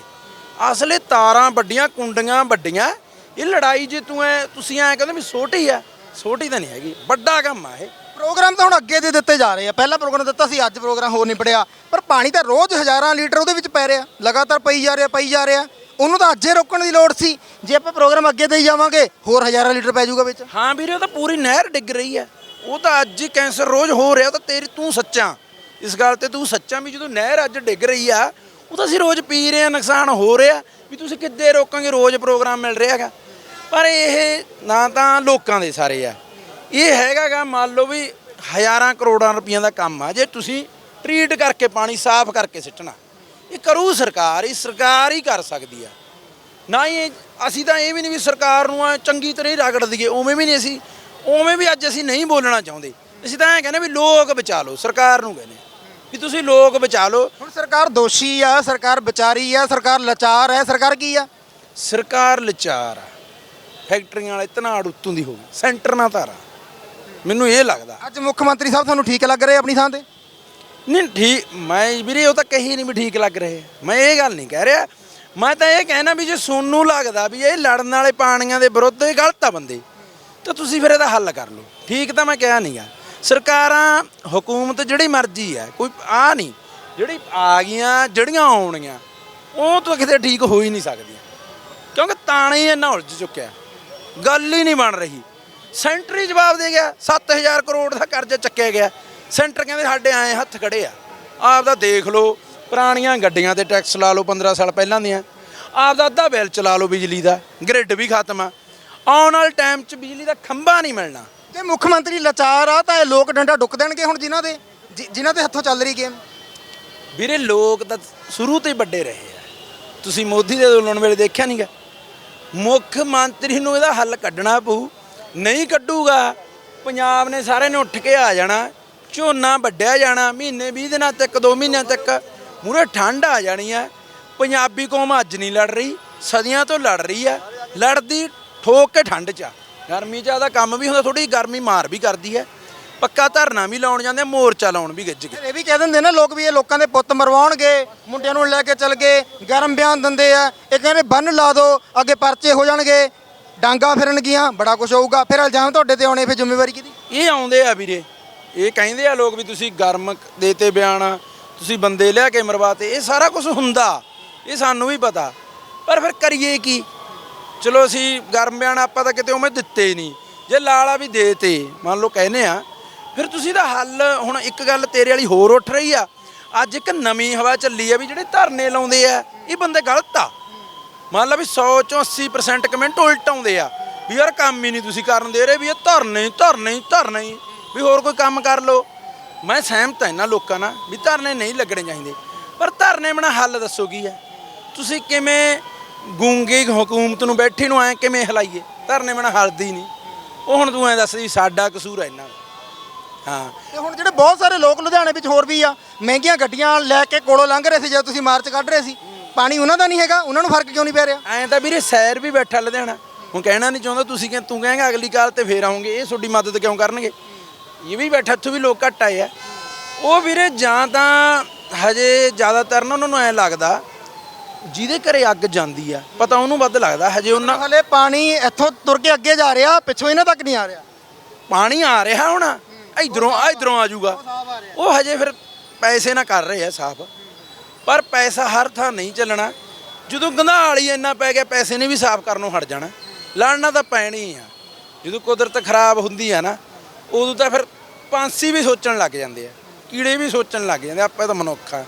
ਅਸਲੇ ਤਾਰਾਂ ਵੱਡੀਆਂ, ਕੁੰਡੀਆਂ ਵੱਡੀਆਂ, ਇਹ ਲੜਾਈ ਜੇ ਤੂੰ ਐ, ਤੁਸੀਂ ਐ ਕਹਿੰਦੇ ਵੀ ਛੋਟੀ ਆ ਛੋਟੀ ਤਾਂ ਨਹੀਂ ਹੈਗੀ ਵੱਡਾ ਕੰਮ ਆ ਇਹ। ਪ੍ਰੋਗਰਾਮ ਤਾਂ ਹੁਣ ਅੱਗੇ ਦੇ ਦਿੱਤੇ ਜਾ ਰਹੇ ਆ। ਪਹਿਲਾ ਪ੍ਰੋਗਰਾਮ ਦਿੱਤਾ ਸੀ ਅੱਜ ਪ੍ਰੋਗਰਾਮ ਹੋਰ ਨਹੀਂ ਪੜਿਆ। ਪਰ ਪਾਣੀ ਤਾਂ ਰੋਜ਼ ਹਜ਼ਾਰਾਂ ਲੀਟਰ ਉਹਦੇ ਵਿੱਚ ਪੈ ਰਿਹਾ। ਲਗਾਤਾਰ ਪਈ ਜਾ ਰਿਹਾ ਪਈ ਜਾ ਰਿਹਾ। ਉਹਨੂੰ ਤਾਂ ਅੱਜੇ ਰੋਕਣ ਦੀ ਲੋੜ ਸੀ। ਜੇ ਆਪਾਂ ਪ੍ਰੋਗਰਾਮ ਅੱਗੇ ਦੇਈ ਜਾਵਾਂਗੇ ਹੋਰ ਹਜ਼ਾਰਾਂ ਲੀਟਰ ਪੈ ਜਾਊਗਾ ਵਿੱਚ। ਹਾਂ ਵੀਰੇ ਉਹ ਤਾਂ ਪੂਰੀ ਨਹਿਰ ਡਿੱਗ ਰਹੀ ਹੈ। ਉਹ ਤਾਂ ਅੱਜ ਹੀ ਕੈਂਸਰ ਰੋਜ਼ ਹੋ ਰਿਹਾ ਉਹ ਤਾਂ ਤੇਰੀ ਤੂੰ ਸੱਚਾ। ਇਸ ਗੱਲ ਤੇ ਤੂੰ ਸੱਚਾ ਵੀ ਜਦੋਂ ਨਹਿਰ ਅੱਜ ਡਿੱਗ ਰਹੀ ਆ ਉਹ ਤਾਂ ਅਸੀਂ ਰੋਜ਼ ਪੀ ਰਹੇ ਆ ਨੁਕਸਾਨ ਹੋ ਰਿਹਾ। ਵੀ ਤੁਸੀਂ ਕਿੱਦੇ ਰੋਕਾਂਗੇ ਰੋਜ਼ ਪ੍ਰੋਗਰਾਮ ਮਿਲ ਰਿਹਾ ਹੈਗਾ। ਪਰ ਇਹ ਨਾ ਤਾਂ ਲੋਕਾਂ ਦੇ ਸਾਰੇ ਆ। ਇਹ ਹੈਗਾਗਾ ਮੰਨ ਲਓ ਵੀ ਹਜ਼ਾਰਾਂ ਕਰੋੜਾਂ ਰੁਪਈਆਂ ਦਾ ਕੰਮ ਆ। ਜੇ ਤੁਸੀਂ ਟਰੀਟ ਕਰਕੇ ਪਾਣੀ ਸਾਫ਼ ਕਰਕੇ ਸਿੱਟਣਾ ਇਹ ਕਰੂ ਸਰਕਾਰ ਇਹ ਸਰਕਾਰ ਹੀ ਕਰ ਸਕਦੀ ਆ। ਨਾ ਹੀ ਇਹ- ਅਸੀਂ ਤਾਂ ਇਹ ਵੀ ਨਹੀਂ ਵੀ ਸਰਕਾਰ ਨੂੰ ਐਂ ਚੰਗੀ ਤਰ੍ਹਾਂ ਹੀ ਰਗੜ ਦਈਏ ਉਵੇਂ ਵੀ ਨਹੀਂ ਅਸੀਂ ਉਵੇਂ ਵੀ ਅੱਜ ਅਸੀਂ ਨਹੀਂ ਬੋਲਣਾ ਚਾਹੁੰਦੇ। ਅਸੀਂ ਤਾਂ ਐਂ ਕਹਿੰਦੇ ਵੀ ਲੋਕ ਬਚਾ ਲਓ ਸਰਕਾਰ ਨੂੰ ਕਹਿੰਦੇ ਵੀ ਤੁਸੀਂ ਲੋਕ ਬਚਾ ਲਓ। ਹੁਣ ਸਰਕਾਰ ਦੋਸ਼ੀ ਆ ਸਰਕਾਰ ਵਿਚਾਰੀ ਆ ਸਰਕਾਰ ਲਾਚਾਰ ਹੈ ਸਰਕਾਰ ਕੀ ਆ? ਸਰਕਾਰ ਲਚਾਰ ਆ। ਫੈਕਟਰੀਆਂ ਵਾਲੇ ਧਨਾੜ ਉੱਤੋਂ ਦੀ ਹੋ ਗਈ ਸੈਂਟਰ ਨਾਲ ਧਾਰਾ। ਮੈਨੂੰ ਇਹ ਲੱਗਦਾ। ਅੱਜ ਮੁੱਖ ਮੰਤਰੀ ਸਾਹਿਬ ਤੁਹਾਨੂੰ ਠੀਕ ਲੱਗ ਰਹੇ ਆਪਣੀ ਥਾਂ ਤੇ? ਨਹੀਂ ਠੀਕ ਮੈਂ ਵੀਰੇ ਉਹ ਤਾਂ ਕਹੀ ਨਹੀਂ ਵੀ ਠੀਕ ਲੱਗ ਰਹੇ। ਮੈਂ ਇਹ ਗੱਲ ਨਹੀਂ ਕਹਿ ਰਿਹਾ। ਮੈਂ ਤਾਂ ਇਹ ਕਹਿਣਾ ਵੀ ਜੇ ਸੋਨੂੰ ਲੱਗਦਾ ਵੀ ਇਹ ਲੜਨ ਵਾਲੇ ਪਾਣੀਆਂ ਦੇ ਵਿਰੁੱਧ ਇਹ ਗਲਤ ਆ ਬੰਦੇ ਤਾਂ ਤੁਸੀਂ ਫਿਰ ਇਹਦਾ ਹੱਲ ਕਰ ਲਓ। ਠੀਕ ਤਾਂ ਮੈਂ ਕਿਹਾ ਨਹੀਂਗਾ ਸਰਕਾਰਾਂ ਹਕੂਮਤ ਜਿਹੜੀ ਮਰਜ਼ੀ ਹੈ ਕੋਈ ਆ ਨਹੀਂ ਜਿਹੜੀ ਆ ਗਈਆਂ ਜਿਹੜੀਆਂ ਆਉਣਗੀਆਂ ਉਹ ਤਾਂ ਕਿਤੇ ਠੀਕ ਹੋ ਹੀ ਨਹੀਂ ਸਕਦੀਆਂ। ਕਿਉਂਕਿ ਤਾਣੇ ਹੀ ਇੰਨਾ ਉਲਝ ਚੁੱਕਿਆ। ਗੱਲ ਹੀ ਨਹੀਂ ਬਣ ਰਹੀ। ਸੈਂਟਰ ਹੀ ਜਵਾਬ ਦੇ ਗਿਆ 7000 ਕਰੋੜ ਦਾ ਕਰਜ਼ਾ ਚੱਕਿਆ ਗਿਆ। ਸੈਂਟਰ ਕਹਿੰਦੇ ਸਾਡੇ ਆਏ ਹੱਥ ਖੜੇ ਆ। ਆਪ ਦਾ ਦੇਖ ਲਓ ਪੁਰਾਣੀਆਂ ਗੱਡੀਆਂ ਤੇ ਟੈਕਸ ਲਾ ਲਓ 15 ਸਾਲ ਪਹਿਲਾਂ ਦੀਆਂ। ਆਪ ਦਾ ਅੱਧਾ ਬਿੱਲ ਚਲਾ ਲਓ ਬਿਜਲੀ ਦਾ ਗ੍ਰਿਡ ਵੀ ਖਤਮ ਆ। ਆਉਣ ਵਾਲੇ ਟਾਈਮ 'ਚ ਬਿਜਲੀ ਦਾ ਖੰਭਾ ਨਹੀਂ ਮਿਲਣਾ। ਜੇ ਮੁੱਖ ਮੰਤਰੀ ਲਾਚਾਰ ਆ ਤਾਂ ਇਹ ਲੋਕ ਡੰਡਾ ਡੁੱਕ ਦੇਣਗੇ ਹੁਣ ਜਿਨ੍ਹਾਂ ਦੇ ਜਿ- ਜਿਨ੍ਹਾਂ ਦੇ ਹੱਥੋਂ ਚੱਲ ਰਹੀ ਗੇਮ ਵੀਰੇ ਲੋਕ ਤਾਂ ਸ਼ੁਰੂ ਤੋਂ ਹੀ ਵੱਡੇ ਰਹੇ ਆ। ਤੁਸੀਂ ਮੋਦੀ ਦੇ ਅੰਦੋਲਨ ਵੇਲੇ ਦੇਖਿਆ ਨਹੀਂਗਾ ਮੁੱਖ ਮੰਤਰੀ ਨੂੰ ਇਹਦਾ ਹੱਲ ਕੱਢਣਾ ਪਊ। ਨਹੀਂ ਕੱਢੂਗਾ, ਪੰਜਾਬ ਨੇ ਸਾਰੇ ਨੇ ਉੱਠ ਕੇ ਆ ਜਾਣਾ, ਝੋਨਾ ਵੱਢਿਆ ਜਾਣਾ, ਮਹੀਨੇ 20 ਦਿਨਾਂ ਤੱਕ 2 ਮਹੀਨਿਆਂ ਤੱਕ। ਮੂਰੇ ਠੰਡ ਆ ਜਾਣੀ ਹੈ ਪੰਜਾਬੀ ਕੌਮ ਅੱਜ ਨਹੀਂ ਲੜ ਰਹੀ, ਸਦੀਆਂ ਤੋਂ ਲੜ ਰਹੀ ਹੈ ਲੜਦੀ ਠੋਕ ਕੇ ਠੰਡ 'ਚ ਆ। ਗਰਮੀ 'ਚ ਆਦਾ ਕੰਮ ਵੀ ਹੁੰਦਾ ਥੋੜੀ ਗਰਮੀ ਮਾਰ ਵੀ ਕਰਦੀ ਹੈ। ਪੱਕਾ ਧਰਨਾ ਵੀ ਲਾਉਣ ਜਾਂਦੇ ਆ, ਮੋਰਚਾ ਲਾਉਣ ਵੀ ਗੱਜ ਕੇ ਇਹ ਵੀ ਕਹਿ ਦਿੰਦੇ ਨਾ ਲੋਕ ਵੀ ਇਹ ਲੋਕਾਂ ਦੇ ਪੁੱਤ ਮਰਵਾਉਣਗੇ ਮੁੰਡਿਆਂ ਨੂੰ ਲੈ ਕੇ ਚੱਲ ਗਏ ਗਰਮ ਬਿਆਨ ਦਿੰਦੇ ਆ। ਇਹ ਕਹਿੰਦੇ ਬੰਨ ਲਾ ਦਿਓ ਅੱਗੇ ਪਰਚੇ ਹੋ ਜਾਣਗੇ ਡਾਂਗਾ ਫਿਰਨਗੀਆਂ ਬੜਾ ਕੁਝ ਹੋਊਗਾ। ਫਿਰ ਇਲਜ਼ਾਮ ਤੁਹਾਡੇ ਤੇ ਆਉਣੇ ਫਿਰ ਜ਼ਿੰਮੇਵਾਰੀ ਕਿਹਦੀ? ਇਹ ਆਉਂਦੇ ਆ ਵੀਰੇ। ਇਹ ਕਹਿੰਦੇ ਆ ਲੋਕ ਵੀ ਤੁਸੀਂ ਗਰਮ ਦੇਤੇ ਬਿਆਨ ਤੁਸੀਂ ਬੰਦੇ ਲਿਆ ਕੇ ਮਰਵਾਤੇ ਇਹ ਸਾਰਾ ਕੁਝ ਹੁੰਦਾ। ਇਹ ਸਾਨੂੰ ਵੀ ਪਤਾ। ਪਰ ਫਿਰ ਕਰੀਏ ਕੀ? ਚਲੋ ਅਸੀਂ ਗਰਮ ਬਿਆਨ ਆਪਾਂ ਤਾਂ ਕਿਤੇ ਉਵੇਂ ਦਿੱਤੇ ਹੀ ਨਹੀਂ। ਜੇ ਲਾਲਾ ਵੀ ਦੇਤੇ ਮੰਨ ਲਓ ਕਹਿੰਦੇ ਆ ਫਿਰ ਤੁਸੀਂ ਦਾ ਹੱਲ, ਹੁਣ ਇੱਕ ਗੱਲ ਤੇਰੇ ਵਾਲੀ ਹੋਰ ਉੱਠ ਰਹੀ ਆ। ਅੱਜ ਇੱਕ ਨਵੀਂ ਹਵਾ ਚੱਲੀ ਆ ਵੀ ਜਿਹੜੇ ਧਰਨੇ ਲਾਉਂਦੇ ਆ, ਇਹ ਬੰਦੇ ਗਲਤ ਆ। ਮੰਨ ਲਾ ਵੀ 100 ਚੋਂ 80% ਕਮੈਂਟ ਉਲਟ ਆਉਂਦੇ ਆ, ਵੀ ਯਾਰ ਕੰਮ ਹੀ ਨਹੀਂ ਤੁਸੀਂ ਕਰਨ ਦੇ ਰਹੇ, ਵੀ ਇਹ ਧਰਨੇ ਹੀ ਧਰਨੇ ਹੀ ਧਰਨੇ ਹੀ, ਵੀ ਹੋਰ ਕੋਈ ਕੰਮ ਕਰ ਲਓ। ਮੈਂ ਸਹਿਮਤ ਹਾਂ ਇਹਨਾਂ ਲੋਕਾਂ ਨਾਲ ਵੀ ਧਰਨੇ ਨਹੀਂ ਲੱਗਣੇ ਚਾਹੀਦੇ। ਪਰ ਧਰਨੇ ਬਣਾ ਹੱਲ ਦੱਸੋ ਕੀ ਹੈ ਤੁਸੀਂ ਕਿਵੇਂ ਗੂੰਗੀ ਹਕੂਮਤ ਨੂੰ ਬੈਠੇ ਨੂੰ ਐ ਕਿਵੇਂ ਹਲਾਈਏ? ਧਰਨੇ ਬਣਾ ਹਲਦੀ ਨਹੀਂ। ਉਹ ਹੁਣ ਤੂੰ ਐ ਦੱਸ ਵੀ ਸਾਡਾ ਕਸੂਰ ਹੈ ਇਹਨਾਂ ਹਾਂ। ਤੇ ਹੁਣ ਜਿਹੜੇ ਬਹੁਤ ਸਾਰੇ ਲੋਕ ਲੁਧਿਆਣੇ ਵਿੱਚ ਹੋਰ ਵੀ ਆ ਮਹਿੰਗੀਆਂ ਗੱਡੀਆਂ ਲੈ ਕੇ ਕੋਲੋਂ ਲੰਘ ਰਹੇ ਸੀ ਜਦੋਂ ਤੁਸੀਂ ਮਾਰਚ ਕੱਢ ਰਹੇ ਸੀ ਪਾਣੀ ਉਹਨਾਂ ਦਾ ਨਹੀਂ ਹੈਗਾ ਉਹਨਾਂ ਨੂੰ ਫ਼ਰਕ ਕਿਉਂ ਨਹੀਂ ਪੈ ਰਿਹਾ? ਐਂ ਤਾਂ ਵੀਰੇ ਸੈਰ ਵੀ ਬੈਠਾ ਲੁਧਿਆਣਾ। ਹੁਣ ਕਹਿਣਾ ਨਹੀਂ ਚਾਹੁੰਦਾ ਤੁਸੀਂ ਕਿ ਤੂੰ ਕਹੇਂਗਾ ਅਗਲੀ ਕਾਲ ਤੇ ਫੇਰ ਆਉਂਗੇ ਇਹ ਤੁਹਾਡੀ ਮਦਦ ਕਿਉਂ ਕਰਨਗੇ? ਇਹ ਵੀ ਬੈਠਾ ਇੱਥੋਂ ਵੀ ਲੋਕ ਘੱਟ ਆਏ ਆ। ਉਹ ਵੀਰੇ ਜਾਂ ਤਾਂ ਹਜੇ ਜ਼ਿਆਦਾਤਰ ਨਾ ਉਹਨਾਂ ਨੂੰ ਐਂ ਲੱਗਦਾ ਜਿਹਦੇ ਘਰੇ ਅੱਗ ਜਾਂਦੀ ਆ ਪਤਾ ਉਹਨੂੰ ਵੱਧ ਲੱਗਦਾ ਹਜੇ ਉਹਨਾਂ ਹਲੇ ਪਾਣੀ ਇੱਥੋਂ ਤੁਰ ਕੇ ਅੱਗੇ ਜਾ ਰਿਹਾ ਪਿੱਛੋਂ ਇਹਨਾਂ ਤੱਕ ਨਹੀਂ ਆ ਰਿਹਾ। ਪਾਣੀ ਆ ਰਿਹਾ ਹੁਣ। ਇਧਰੋਂ ਇਧਰੋਂ ਆ ਜਾਊਗਾ। ਉਹ ਹਜੇ ਫਿਰ ਪੈਸੇ ਨਾ ਕਰ ਰਹੇ ਆ ਸਾਫ਼। ਪਰ ਪੈਸਾ ਹਰ ਥਾਂ ਨਹੀਂ ਚੱਲਣਾ। ਜਦੋਂ ਗੰਧਾਲ ਹੀ ਇੰਨਾ ਪੈ ਗਿਆ, ਪੈਸੇ ਨੇ ਵੀ ਸਾਫ਼ ਕਰਨੋਂ ਹਟ ਜਾਣਾ। ਲੜਨਾ ਤਾਂ ਪੈਣੀ ਆ। ਜਦੋਂ ਕੁਦਰਤ ਖਰਾਬ ਹੁੰਦੀ ਆ ਨਾ, ਉਦੋਂ ਤਾਂ ਫਿਰ ਪੰਛੀ ਵੀ ਸੋਚਣ ਲੱਗ ਜਾਂਦੇ ਆ। ਕੀੜੇ ਵੀ ਸੋਚਣ ਲੱਗ ਜਾਂਦੇ ਆਪਾਂ ਤਾਂ ਮਨੁੱਖ ਆ।